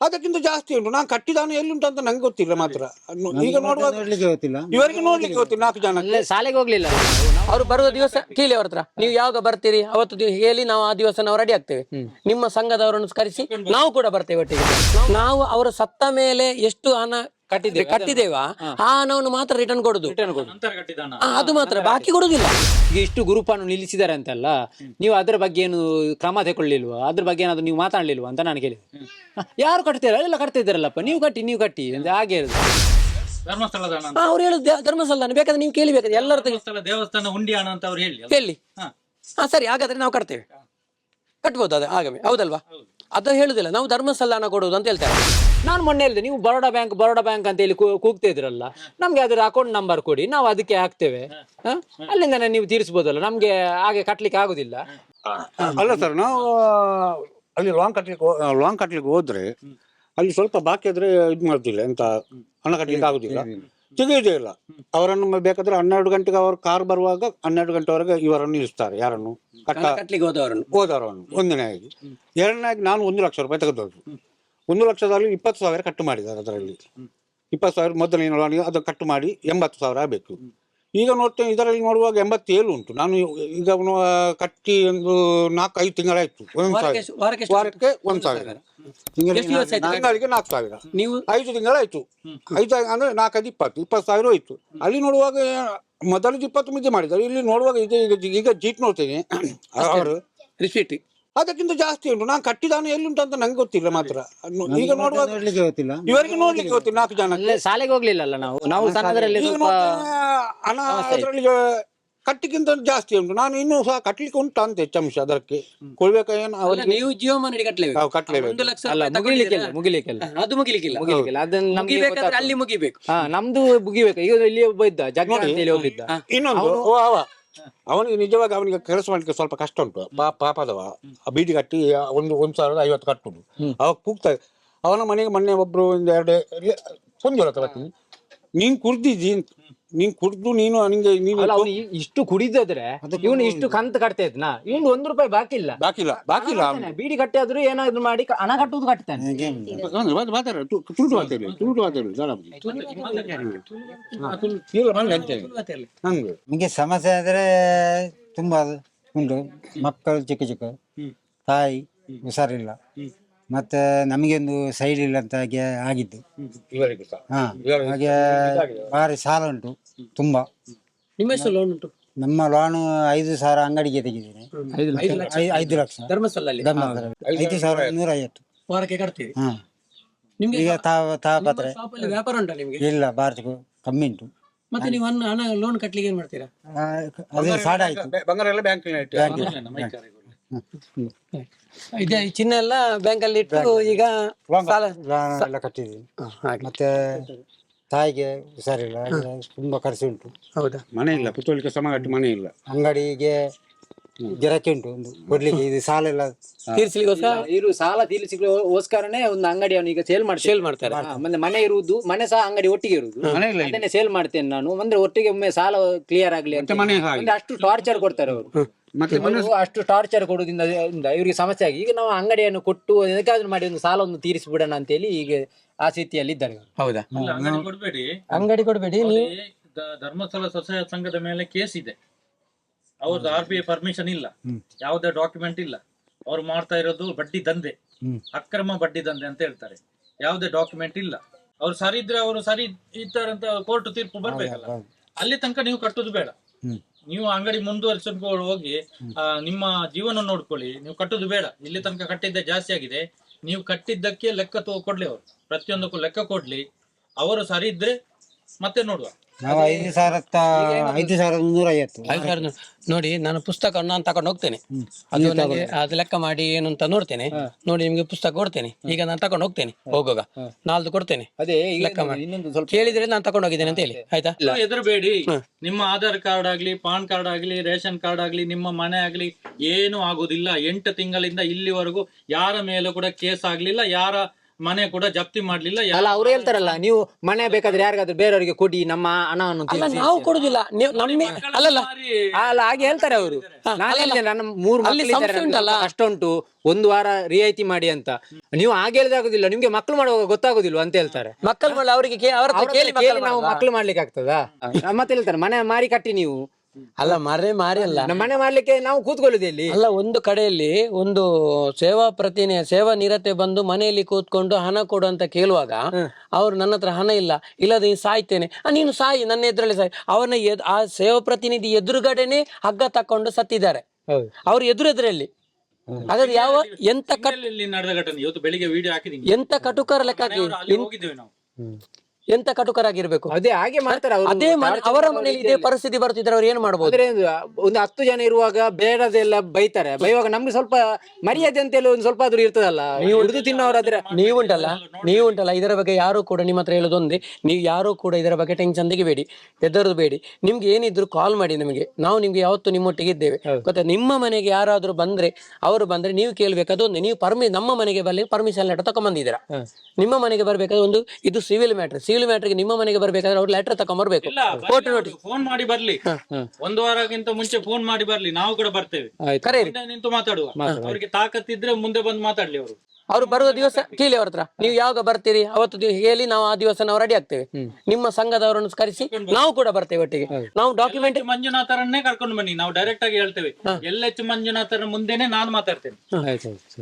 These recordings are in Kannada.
ಅದಕ್ಕಿಂತ ಜಾಸ್ತಿ ಉಂಟು. ನಾನು ಕಟ್ಟಿದಾನು ಎಲ್ಲಿಂಟು ಅಂತ ನಂಗೆ ಗೊತ್ತಿಲ್ಲ ಮಾತ್ರ. ಈಗ ನೋಡುವಾಗ ನೋಡ್ಲಿಕ್ಕೆ ಗೊತ್ತಿಲ್ಲ. ಇವರಿಗೆ ನೋಡ್ಲಿಕ್ಕೆ ಗೊತ್ತಿಲ್ಲ ನಾಲ್ಕು ಜನ. ಅಲ್ಲೇ ಶಾಲೆಗೆ ಹೋಗ್ಲಿಲ್ಲ. ಅವ್ರು ಬರುವ ದಿವಸ ಕೇಳಿ ಅವ್ರ ಹತ್ರ. ನೀವು ಯಾವಾಗ ಬರ್ತೀರಿ? ಅವತ್ತು ದಿವ- ಹೇಳಿ ನಾವು ಆ ದಿವಸ ನಾವು ರೆಡಿ ಆಗ್ತೇವೆ. ನಿಮ್ಮ ಸಂಘದವರನ್ನು ಕರೆಸಿ ನಾವು ಕೂಡ ಬರ್ತೇವೆ ಒಟ್ಟಿಗೆ. ನಾವು ಅವರು ಸತ್ತ ಮೇಲೆ ಎಷ್ಟು ಹಣ ಕಟ್ಟಿದ್ದೇವೆ. ಕಟ್ಟಿದ್ದೇವಾ? ಆ ಹಣವನ್ನು ಮಾತ್ರ ರಿಟರ್ನ್ ಕೊಡುದು. ನಂತರ ಕಟ್ಟಿದಾನ ಆ, ಅದು ಮಾತ್ರ ಬಾಕಿ ಕೊಡುದಿಲ್ಲ. ಈಗ ಇಷ್ಟು ಗ್ರೂಪನ್ನು ನಿಲ್ಲಿಸಿದ್ದಾರೆ ಅಂತಲ್ಲ ನೀವು ಅದ್ರ ಬಗ್ಗೆ ಏನು ಕ್ರಮ ತಗೊಳ್ಳಿಲ್ವಾ ಅದ್ರ ಬಗ್ಗೆ ಏನಾದ್ರು ನೀವು ಮಾತಾಡ್ಲಿಲ್ವಾ ಅಂತ ನಾನು ಕೇಳಿದೆ ಹ, ಯಾರು ಕಟ್ತೀರಾ ಎಲ್ಲ ಕಟ್ತಾ ಇದ್ದಾರಲ್ಲಪ್ಪ. ನೀವು ಕಟ್ಟಿ ನೀವು ಕಟ್ಟಿ ಅಂತ ಹಾಗೆ ಹೇಳುದು. ಧರ್ಮಸ್ಥಳದ ಹಣ ಅಂತ. ಆ, ಅವ್ರು ಹೇಳುದು ದೇ- ಧರ್ಮಸ್ಥಳ ಬೇಕಾದ್ರೆ ನೀವು ಕೇಳಿ ಬೇಕಾದ್ರೆ ಎಲ್ಲರ ಹತ್ರ ಧರ್ಮಸ್ಥಳ ದೇವಸ್ಥಾನ ಹುಂಡಿ ಹಣ ಅಂತ ಅವ್ರು ಹೇಳಿ. ಹೇಳಿ. ಹಾ. ಹಾ ಸರಿ ಹಾಗಾದ್ರೆ ನಾವು ಕಟ್ತೇವೆ. ಕಟ್ಬೋದು ಅದೇ? ಆಗಮೆ ಹೌದಲ್ವಾ? ಅದು ಹೇಳುದಿಲ್ಲ ನಾವು ಧರ್ಮಸ್ಥಳ ಹಣ ಕೊಡುವುದು ಅಂತ ಹೇಳ್ತಾರೆ. ನಾನು ಮೊನ್ನೆ ಹೇಳಿದೆ ನೀವು ಬರೋಡಾ ಬ್ಯಾಂಕ್ ಬರೋಡಾ ಬ್ಯಾಂಕ್ ಅಂತ ಹೇಳಿ ಕೂಗ್ತಾ ಇದ್ರಲ್ಲ ನಮ್ಗೆ ಅದರ ಅಕೌಂಟ್ ನಂಬರ್ ಕೊಡಿ ನಾವು ಅದಕ್ಕೆ ಹಾಕ್ತೇವೆ. ಹ? ಅಲ್ಲಿಂದ ನೀವು ತೀರಿಸ್ಬೋದಲ್ಲ ನಮ್ಗೆ ಹಾಗೆ ಕಟ್ಲಿಕ್ಕೆ ಆಗುದಿಲ್ಲ. ಅಲ್ಲ ಸರ್ ನಾವು ಅಲ್ಲಿ ಲಾಂಗ್ ಕಟ್ಲಿಕ್ಕೆ ಲಾಂಗ್ ಕಟ್ಲಿಕ್ಕೆ ಹೋದ್ರೆ ಅಲ್ಲಿ ಸ್ವಲ್ಪ ಬಾಕಿ ಆದ್ರೆ ಇದು ಮಾಡುದಿಲ್ಲ ಎಂತ ಹಣ ಕಟ್ಲಿಕ್ಕೆ ಆಗುದಿಲ್ಲ. ತೆಗೆಯುವುದೇ ಇಲ್ಲ. ಅವರನ್ನು ಬೇಕಾದ್ರೆ ಹನ್ನೆರಡು ಗಂಟೆಗೆ ಅವರು ಕಾರ್ ಬರುವಾಗ ಹನ್ನೆರಡು ಗಂಟೆವರೆಗೆ ಇವರನ್ನು ಇಳಿಸ್ತಾರೆ ಯಾರನ್ನು? ಕಟ್ಟ ಕಟ್ಲಿಕ್ಕೆ ಹೋದವರನ್ನು. ಹೋದವರನ್ನು ಒಂದನೇಯಾಗಿ ಎರಡನೇಯಾಗಿ ನಾನು ಒಂದು ಲಕ್ಷ ರೂಪಾಯಿ ತೆಗೆದೋದು ಒಂದು ಲಕ್ಷದಲ್ಲಿ ಇಪ್ಪತ್ತು ಸಾವಿರ ಕಟ್ಟು ಮಾಡಿದ್ದಾರೆ ಅದರಲ್ಲಿ. ಇಪ್ಪತ್ತು ಸಾವಿರ ಮೊದಲಿನ ಲೋನಿಗೆ ಅದು ಕಟ್ಟು ಮಾಡಿ ಎಂಬತ್ತು ಸಾವಿರ ಆಗಬೇಕು. ಈಗ ನೋಡ್ತೇನೆ ಇದರಲ್ಲಿ ನೋಡುವಾಗ ಎಂಬತ್ತೇಳು ಉಂಟು. ನಾನು ಈಗ ಅವನು ಕಟ್ಟಿ ಒಂದು ನಾಲ್ಕು ಐದು ತಿಂಗಳಾಯ್ತು. ಒಂದು ವಾರಕ್ಕೆ ಸಾವಿರ ಎಷ್ಟು- ವಾರಕ್ಕೆ ಎಷ್ಟು? ವಾರಕ್ಕೆ ಒಂದು ಸಾವಿರ. ಎಷ್ಟು ದಿವಸ ಆಯ್ತು? ತಿಂಗಳಿಗೆ ನಾಲ್ಕು ಸಾವಿರ. ನೀವು? ಐದು ತಿಂಗಳಾಯ್ತು. ಐದು ಅಂದ್ರೆ ನಾಲ್ಕೈದು ಇಪ್ಪತ್ತು ಇಪ್ಪತ್ತು ಸಾವಿರ ಹೋಯ್ತು. ಅಲ್ಲಿ ನೋಡುವಾಗ ಮೊದಲಿದ್ದು ಇಪ್ಪತ್ತು ಮಿತಿ ಮಾಡಿದ್ದಾರೆ. ಇಲ್ಲಿ ನೋಡುವಾಗ ಇದು ಈಗ ಈಗ ಜೀಟ್ ನೋಡ್ತೇನೆ ಅವರು ರಿಸೀಟ್ ಅದಕ್ಕಿಂತ ಜಾಸ್ತಿ ಉಂಟು. ನಾನು ಕಟ್ಟಿದಾನು ಎಲ್ಲಿಂಟು ಅಂತ ನಂಗೆ ಗೊತ್ತಿಲ್ಲ ಮಾತ್ರ. ಈಗ ನೋಡುವಾಗ ನೋಡ್ಲಿಕ್ಕೆ ಗೊತ್ತಿಲ್ಲ. ಇವರಿಗೆ ನೋಡ್ಲಿಕ್ಕೆ ಗೊತ್ತಿಲ್ಲ ನಾಲ್ಕು ಜನ ಅಲ್ಲೇ ಶಾಲೆಗೆ ಹೋಗ್ಲಿಲ್ಲಲ್ಲ ನಾವು? ನಾವು ಸಣ್ಣದರಲ್ಲಿ ಈಗ ಸ್ವಲ್ಪ ನೋಡ್ತೇನೆ, ಹಣ ಅದರಲ್ಲಿ ಕಟ್ಟಿಗಿಂತ ಜಾಸ್ತಿ ಉಂಟು. ನಾನು ಇನ್ನೂ ಸಹ ಕಟ್ಲಿಕ್ಕೆ ಉಂಟು ಅಂತ ಹೆಚ್ಚಂಶ ಅದಕ್ಕೆ. ಕೊಡ್ಬೇಕು ಅವರಿಗೆ ನೀವು ಜೀವಮಾನಿ ಕಟ್ಲೇಬೇಕು ನಾವು ಕಟ್ಲೇಬೇಕು. ಒಂದು ಲಕ್ಷ ಅಲ್ಲ ರೂಪಾಯಿ ಮುಗಿಲಿಕ್ಕಿಲ್ಲ ತಗೊಂಡಿದ್ದೀರಾ? ಮುಗಿಲಿಕ್ಕಿಲ್ಲ. ಅದು ಮುಗಿಲಿಕ್ಕಿಲ್ಲ. ಮುಗಿಲಿಕ್ಕಿಲ್ಲ. ಅದನ್ನ ನಮ್ಗೆ ಮುಗಿಬೇಕಾದ್ರೆ ಗೊತ್ತಾಗ್ತದೆ. ಅಲ್ಲಿ ಮುಗಿಬೇಕು. ಹಾ ನಮ್ದು ಮುಗಿಬೇಕು. ಈಗ ಇಲ್ಲಿ ಒಬ್ಬ ಇದ್ದ ಜಗ್ಗಿ ನೋಡಿ. ಅಂತ ಹೇಳಿ ಹೋಗಿದ್ದ ಇನ್ನೊಂದು. ಓ ಅವ. ಅವನಿಗೆ ನಿಜವಾಗಿ ಅವನಿಗೆ ಕೆಲಸ ಮಾಡ್ಲಿಕ್ಕೆ ಸ್ವಲ್ಪ ಕಷ್ಟ ಉಂಟು. ಪಾ ಪಾಪದವ ಆ ಬೀಡಿ ಕಟ್ಟಿ ಒಂದು ಒಂದು ಸಾವಿರದ ಐವತ್ತು ಕಟ್ಟುದು. ಅವಾಗ ಕೂಗ್ತಾ ಅವನ ಮನೆಗೆ ಮೊನ್ನೆ ಒಬ್ರು ಒಂದು ಎರಡು ತಗೋತೀನಿ ನೀನ್ ಕುಡ್ದಿದ್ದಿ ನೀನ್ ಕುಡ್ದು ನೀನು ಹಂಗೆ ನೀನು ಅಲ್ಲ ಅವನು ಇಷ್ಟು ಕುಡಿದ್ರೆ ಇವನು ಇಷ್ಟು ಕಂತು ಕಟ್ತಾ ಇದ್ನ. ಇವನು ಒಂದ್ ರೂಪಾಯಿ ಬಾಕಿ ಇಲ್ಲ ಬಾಕಿ ಇಲ್ಲ ಬಾಕಿ ಇಲ್ಲ ಬೀಡಿ ಕಟ್ಟೆ ಆದ್ರೂ ಏನಾದ್ರು ಮಾಡಿ ಕ- ಹಣ ಕಟ್ಟುವುದು ಕಟ್ತಾನೆ. ಮಾತಾಡ ತುಳುಟು ಮಾತಾಡಿ ತುಳುಟು ಮಾತಾಡಿ. ಇಲ್ಲ ಬಂದೆ ಅಂತೇಳಿ ಹಂಗೆ. ನಿಮಗೆ ಸಮಸ್ಯೆ ಆದ್ರೆ ತುಂಬಾ ಉಂಟು. ಮಕ್ಕಳು ಚಿಕ್ಕ ಚಿಕ್ಕ. ತಾಯಿ ಹುಷಾರಿಲ್ಲ. ಮತ್ತೆ ನಮಗೊಂದು ಸೈಡ್ ಇಲ್ಲ ಅಂತ ಹಾಗೆ ಆಗಿದ್ದು. ಇವರಿಗೂ ಸಹ ಹಾ ಹಾಗೆ ಭಾರಿ ಸಾಲ ಉಂಟು ತುಂಬಾ. ನಿಮ್ಮ ಹೆಸರು ಲೋನ್ ಉಂಟು? ನಮ್ಮ ಲೋನ್ ಐದು ಸಾವಿರ ಅಂಗಡಿಗೆ ತೆಗೆದೇನೆ ಐ- ಐದು ಲಕ್ಷ. ಧರ್ಮಸ್ಥಳದಲ್ಲಿ? ಧರ್ಮಸ್ಥಳ ಐದು ಸಾವಿರ ನೂರ ಐವತ್ತು. ವಾರಕ್ಕೆ ಕಟ್ತೀವಿ ಹಾ. ನಿಮ್ಗೆ ಈಗ ತಾವ ತಾಪತ್ರೆ ಅಲ್ಲಿ ವ್ಯಾಪಾರ ಉಂಟಾ ನಿಮ್ಗೆ? ಇಲ್ಲ ಭಾರತ ಕಮ್ಮಿ ಉಂಟು. ಮತ್ತೆ ನೀವು ಹಣ ಲೋನ್ ಕಟ್ಲಿಕ್ಕೆ ಏನ್ ಮಾಡ್ತೀರಾ? ಆ, ಅದೇ ಸಾಡ ಆಯ್ತು. ಬಂಗಾರ ಎಲ್ಲ ಬ್ಯಾಂಕಿನ ಇದೆ ಈ ಚಿನ್ನ ಎಲ್ಲ ಬ್ಯಾಂಕ್ ಅಲ್ಲಿ ಇಟ್ಟು ಈಗ ಸಾಲ ಲೋನ್ ಎಲ್ಲ ಕಟ್ಟಿದ್ದೀನಿ. ಹ, ಹಾಗೆ. ಮತ್ತೆ ತಾಯಿಗೆ ಹುಷಾರಿಲ್ಲ ತುಂಬಾ ಖರ್ಚು ಉಂಟು. ಹೌದಾ? ಮನೆ ಇಲ್ಲ ಪುತ್ತೂಳಿಗೆ ಸಮಗಟ್ಟಿ ಮನೆ ಇಲ್ಲ. ಅಂಗಡಿಗೆ ಗಿರಾಕಿ ಉಂಟು ಒಂದು ಕೊಡ್ಲಿಕ್ಕೆ ಇದು ಸಾಲ ಎಲ್ಲ ತೀರಿಸ್ಲಿಕ್ಕೋಸ್ಕರ ಇರು ಸಾಲ ತೀರಿಸಿಗೋಸ್ಕರನೇ ಒಂದು ಅಂಗಡಿಯನ್ನು ಈಗ ಸೇಲ್ ಮಾಡಿ ಸೇಲ್ ಮಾಡ್ತಾರೆ. ಮತ್ತೆ ಮನೆ ಇರುವುದು ಮನೆ ಸಹ ಅಂಗಡಿ ಒಟ್ಟಿಗೆ ಇರುವುದು. ಮನೆ ಇಲ್ಲ ಅದನ್ನೇ ಸೇಲ್ ಮಾಡ್ತೇನೆ ನಾನು. ಅಂದ್ರೆ ಒಟ್ಟಿಗೆ ಒಮ್ಮೆ ಸಾಲ ಕ್ಲಿಯರ್ ಆಗ್ಲಿ ಅಂತ ಮನೆ ಹಾಗೆ. ಅಂದ್ರೆ ಅಷ್ಟು ಟಾರ್ಚರ್ ಕೊಡ್ತಾರೆ ಅವರು. ಮತ್ತೆ ಅಷ್ಟು ಟಾರ್ಚರ್ ಕೊಡುವುದರಿಂದ ಇಂದ ಇವರಿಗೆ ಸಮಸ್ಯೆ ಆಗಿ ಈಗ ನಾವು ಅಂಗಡಿಯನ್ನು ಕೊಟ್ಟು ಎದಕ್ಕಾದ್ರೂ ಮಾಡಿ ಒಂದು ಸಾಲವನ್ನು ತೀರಿಸಿಬಿಡೋಣ ಅಂತೇಳಿ ಈಗ ಆ ಸ್ಥಿತಿಯಲ್ಲಿ ಇದ್ದಾರೆ ಇವರು. ಹೌದಾ? ಅಂಗಡಿ ಕೊಡ್ಬೇಡಿ. ಅಂಗಡಿ ಕೊಡಬೇಡಿ ನೀವು ಅಲ್ಲಿ ದ- ಧರ್ಮಸ್ಥಳ ಸ್ವಸಹಾಯ ಸಂಘದ ಮೇಲೆ ಕೇಸ್ ಇದೆ. ಅವ್ರದ್ದು ಆರ್ ಬಿ ಐ ಪರ್ಮಿಷನ್ ಇಲ್ಲ. ಯಾವುದೇ ಡಾಕ್ಯುಮೆಂಟ್ ಇಲ್ಲ. ಅವ್ರು ಮಾಡ್ತಾ ಇರೋದು ಬಡ್ಡಿ ದಂಧೆ. ಅಕ್ರಮ ಬಡ್ಡಿ ದಂಧೆ ಅಂತ ಹೇಳ್ತಾರೆ. ಯಾವುದೇ ಡಾಕ್ಯುಮೆಂಟ್ ಇಲ್ಲ. ಅವ್ರು ಸರಿ ಇದ್ರೆ ಅವರು ಸರಿ ಇದ್ದಾರೆ ಅಂತ ಕೋರ್ಟ್ ತೀರ್ಪು ಬರ್ಬೇಕಲ್ಲ. ಅಲ್ಲಿ ತನಕ ನೀವು ಕಟ್ಟೋದು ಬೇಡ. ನೀವು ಅಂಗಡಿ ಮುಂದುವರಿಸಿಕೊಂಡು ಹೋಗಿ ಆ, ನಿಮ್ಮ ಜೀವನ ನೋಡ್ಕೊಳ್ಳಿ. ನೀವು ಕಟ್ಟೋದು ಬೇಡ. ಇಲ್ಲಿ ತನಕ ಕಟ್ಟಿದ್ದೆ ಜಾಸ್ತಿ ಆಗಿದೆ. ನೀವು ಕಟ್ಟಿದ್ದಕ್ಕೆ ಲೆಕ್ಕ ತೊ ಕೊಡ್ಲಿ ಅವರು. ಪ್ರತಿಯೊಂದಕ್ಕೂ ಲೆಕ್ಕ ಕೊಡ್ಲಿ. ಅವರು ಸರಿ ಇದ್ರೆ ಮತ್ತೆ ನೋಡುವ. ನಾವು ಐದು ಸಾವಿರ ಐದು ಸಾವಿರದ ಮುನ್ನೂರ ಐವತ್ತು ಐದು ಸಾವಿರದ ನೋಡಿ ನಾನು ಪುಸ್ತಕ ನಾನು ತಕೊಂಡು ಹೋಗ್ತೇನೆ. ಅದು ನನಗೆ ಅದು ಲೆಕ್ಕ ಮಾಡಿ ಏನು ಅಂತ ನೋಡ್ತೇನೆ. ನೋಡಿ ನಿಮ್ಗೆ ಪುಸ್ತಕ ಕೊಡ್ತೇನೆ. ಈಗ ನಾನು ತಕೊಂಡು ಹೋಗ್ತೇನೆ ಹೋಗುವಾಗ. ನಾಲ್ದು ಕೊಡ್ತೇನೆ. ಅದೇ ಲೆಕ್ಕ ಮಾಡಿ. ಇನ್ನೊಂದು ಸ್ವಲ್ಪ ಕೇಳಿದ್ರೆ ನಾನು ತಕೊಂಡು ಹೋಗಿದ್ದೇನೆ ಅಂತ ಹೇಳಿ. ಆಯ್ತಾ? ಹೆದರಬೇಡಿ. ನಿಮ್ಮ ಆಧಾರ್ ಕಾರ್ಡ್ ಆಗ್ಲಿ ಪಾನ್ ಕಾರ್ಡ್ ಆಗ್ಲಿ ರೇಷನ್ ಕಾರ್ಡ್ ಆಗ್ಲಿ ನಿಮ್ಮ ಮನೆ ಆಗ್ಲಿ ಏನು ಆಗುದಿಲ್ಲ. ಎಂಟು ತಿಂಗಳಿಂದ ಇಲ್ಲಿವರೆಗೂ ಯಾರ ಮೇಲೂ ಕೂಡ ಕೇಸ್ ಆಗ್ಲಿಲ್ಲ ಯಾರ ಮನೆ ಕೂಡ ಜಪ್ತಿ ಮಾಡ್ಲಿಲ್ಲ ಅಲ್ಲ ಅವ್ರು ಹೇಳ್ತಾರಲ್ಲ ನೀವು ಮನೆ ಬೇಕಾದ್ರೆ ಯಾರಿಗಾದ್ರೂ ಬೇರೆಯವರಿಗೆ ಕೊಡಿ ನಮ್ಮ ಹಣವನ್ನು ಅಲ್ಲ ತೀರಿಸಿ. ನಾವು ಕೊಡುದಿಲ್ಲ ನೀವು ನಮ್ಮ ಅಲ್ಲಲ್ಲ ಮಾರಿ ಅಲ್ಲ ಹಾಗೆ ಹೇಳ್ತಾರೆ ಅವರು. ನಾನು ಹೇಳಿದೆ ನನ್ನ ಮೂರು ಅಲ್ಲಿ ಮಕ್ಕಳು ಇದ್ದಾರೆ, ಸಂಸ್ಥೆ ನನ್ಗೆ ಉಂಟಲ್ಲ? ಕಷ್ಟ ಉಂಟು ಒಂದು ವಾರ ರಿಯಾಯಿತಿ ಮಾಡಿ ಅಂತ. ನೀವು ಹಾಗೆ ಹೇಳಿದಾಗುದಿಲ್ಲ ನಿಮ್ಗೆ ಮಕ್ಕಳು ಮಾಡುವಾಗ ಗೊತ್ತಾಗುದಿಲ್ಲ ಅಂತ ಹೇಳ್ತಾರೆ. ಮಕ್ಕಳು ಅವರಿಗೆ ಕೇ- ಅವ್ರ ಹತ್ರ ಕೇಳಿ ಕೇಳಿ ಮಕ್ಕಳು ನಾವು ಮಾಡುದಾ? ಮಕ್ಕಳು ಮಾಡ್ಲಿಕ್ಕೆ ಆಗ್ತದ ಮತ್ತೆ ಹೇಳ್ತಾರೆ ಮನೆ ಮಾರಿ ಕಟ್ಟಿ ನೀವು. ಅಲ್ಲ ಮಾರೇ ಮಾರಿ ಅಲ್ಲ ನಮ್ಮ ಮನೆ ಮಾಡ್ಲಿಕ್ಕೆ ನಾವು ಕೂತ್ಕೊಳ್ಳುದು ಇಲ್ಲಿ. ಅಲ್ಲ ಒಂದು ಕಡೆಯಲ್ಲಿ ಒಂದು ಸೇವಾ ಪ್ರತಿನಿಧಿ ಸೇವಾ ನಿರತೆ ಬಂದು ಮನೆಯಲ್ಲಿ ಕೂತ್ಕೊಂಡು ಹಣ ಕೊಡು ಅಂತ ಕೇಳುವಾಗ ಅವ್ರು ನನ್ನ ಹತ್ರ ಹಣ ಇಲ್ಲ ಇಲ್ಲದೆ ನೀನು ಸಾಯ್ತೇನೆ. ಆ, ನೀನು ಸಾಯಿ ನನ್ನ ಎದುರಲ್ಲಿ ಸಾಯಿ. ಅವನ ಎದ್- ಆ ಸೇವಾ ಪ್ರತಿನಿಧಿ ಎದುರುಗಡೆನೆ ಹಗ್ಗ ತಕೊಂಡು ಸತ್ತಿದ್ದಾರೆ. ಹೌದು. ಅವ್ರ ಎದುರು ಎದುರಲ್ಲಿ ಹಾಗಾದ್ರೆ ಯಾವ ಎಂತ ಕಟ್ ಸಿಂಗಲ್ ನಡೆದ ಘಟನೆ ಇವತ್ತು ಬೆಳಿಗ್ಗೆ ವಿಡಿಯೋ ಹಾಕಿದೀನಿ. ಎಂತ ಕಟುಕರ ಲೆಕ್ಕ ಹಾಕಿ ಮನೆಯವರು ಅಲ್ಲಿ ಹೋಗಿದ್ದೇವೆ ನಾವು. ಎಂತ ಕಟುಕರಾಗಿರ್ಬೇಕು? ಅದೇ ಹಾಗೆ ಮಾಡ್ತಾರೆ ಅವರು. ಅದೇ ಮನೆ ಅವರ ಮನೆಯಲ್ಲಿ ಇದೇ ಪರಿಸ್ಥಿತಿ ಬರ್ತಿದ್ರೆ ಅವ್ರು ಏನ್ ಮಾಡ್ಬೋದು? ಅಂದ್ರೆ ಒಂದು- ಒಂದು ಹತ್ತು ಜನ ಇರುವಾಗ ಬೇಡದೆಲ್ಲ ಬೈತಾರೆ. ಬೈವಾಗ ನಮ್ಗೆ ಸ್ವಲ್ಪ ಮರ್ಯಾದೆ ಅಂತ ಹೇಳಿ ಒಂದು ಸ್ವಲ್ಪ ಆದ್ರೂ ಇರ್ತದಲ್ಲ. ಹಿಡಿದು ತಿನ್ನೋರಾದ್ರೆ ನೀವುಂಟಲ್ಲ ನೀವುಂಟಲ್ಲ ಇದರ ಬಗ್ಗೆ ಯಾರು ಕೂಡ ನಿಮ್ಮ ಹತ್ರ ಹೇಳೋದೊಂದೇ. ನೀವು ಯಾರು ಕೂಡ ಇದರ ಬಗ್ಗೆ ಟೆನ್ಷನ್ ತೆಗಿಬೇಡಿ. ಹೆದರದು ಬೇಡಿ. ನಿಮ್ಗೆ ಏನಿದ್ರು ಕಾಲ್ ಮಾಡಿ ನಮಗೆ. ನಾವು ನಿಮ್ಗೆ ಯಾವತ್ತು ನಿಮ್ಮೊಟ್ಟಿಗೆ ಇದ್ದೇವೆ. ಗೊತ್ತಾ? ನಿಮ್ಮ ಮನೆಗೆ ಯಾರಾದ್ರೂ ಬಂದ್ರೆ ಅವರು ಬಂದ್ರೆ ನೀವು ಕೇಳ್ಬೇಕು. ಅದೊಂದೇ. ನೀವು ಪರ್ಮಿ ನಮ್ಮ ಮನೆಗೆ ಬರ್ಲಿ ಪರ್ಮಿಷನ್ ಲೆಟರ್ ತಗೊಂಡ್ಬಂದಿದ್ದೀರಾ ನಿಮ್ಮ ಮನೆಗೆ ಬರ್ಬೇಕಾದ್ರೆ ಒಂದು ಇದು ಸಿವಿಲ್ ಮ್ಯಾಟ್ರ್ ಸಿವಿಲ್ ಮ್ಯಾಟ್ರಿಗೆ ನಿಮ್ಮ ಮನೆಗೆ ಬರ್ಬೇಕಾದ್ರೆ ಅವ್ರು ಲೆಟರ್ ತಗೊಂಡ್ಬರ್ಬೇಕು ಕೋರ್ಟ್ ನೋಟಿಸ್ ಫೋನ್ ಮಾಡಿ ಬರ್ಲಿ. ಒಂದು ವಾರಕ್ಕಿಂತ ಮುಂಚೆ ಫೋನ್ ಮಾಡಿ ಬರ್ಲಿ. ನಾವು ಕೂಡ ಬರ್ತೇವೆ. ಆಯ್ತು. ಕರೆಯಿರಿ ಮುಂದೆ ನಿಂತು ಮಾತಾಡುವ. ಅವ್ರಿಗೆ ತಾಕತ್ತಿದ್ರೆ ಮುಂದೆ ಬಂದು ಮಾತಾಡ್ಲಿ ಅವರು. ಅವ್ರು ಬರುವ ದಿವಸ ಕೇಳಿ ಅವ್ರ ಹತ್ರ. ನೀವು ಯಾವಾಗ ಬರ್ತೀರಿ ಅವತ್ತು ದಿವಸ ಹೇಳಿ ನಾವು ಆ ದಿವಸ ನಾವು ರೆಡಿ ಆಗ್ತೇವೆ. ನಿಮ್ಮ ಸಂಘದವರನ್ನು ಕರೆಸಿ ನಾವು ಕೂಡ ಬರ್ತೇವೆ ಒಟ್ಟಿಗೆ. ನಾವು ಡಾಕ್ಯುಮೆಂಟ್ ಮಂಜುನಾಥರನ್ನೇ ಕರ್ಕೊಂಡು ಬನ್ನಿ. ನಾವು ಡೈರೆಕ್ಟ್ ಆಗಿ ಹೇಳ್ತೇವೆ. ಎಲ್ ಎಚ್ ಮಂಜುನಾಥರ ಮುಂದೆನೆ ನಾನು ಮಾತಾಡ್ತೇನೆ.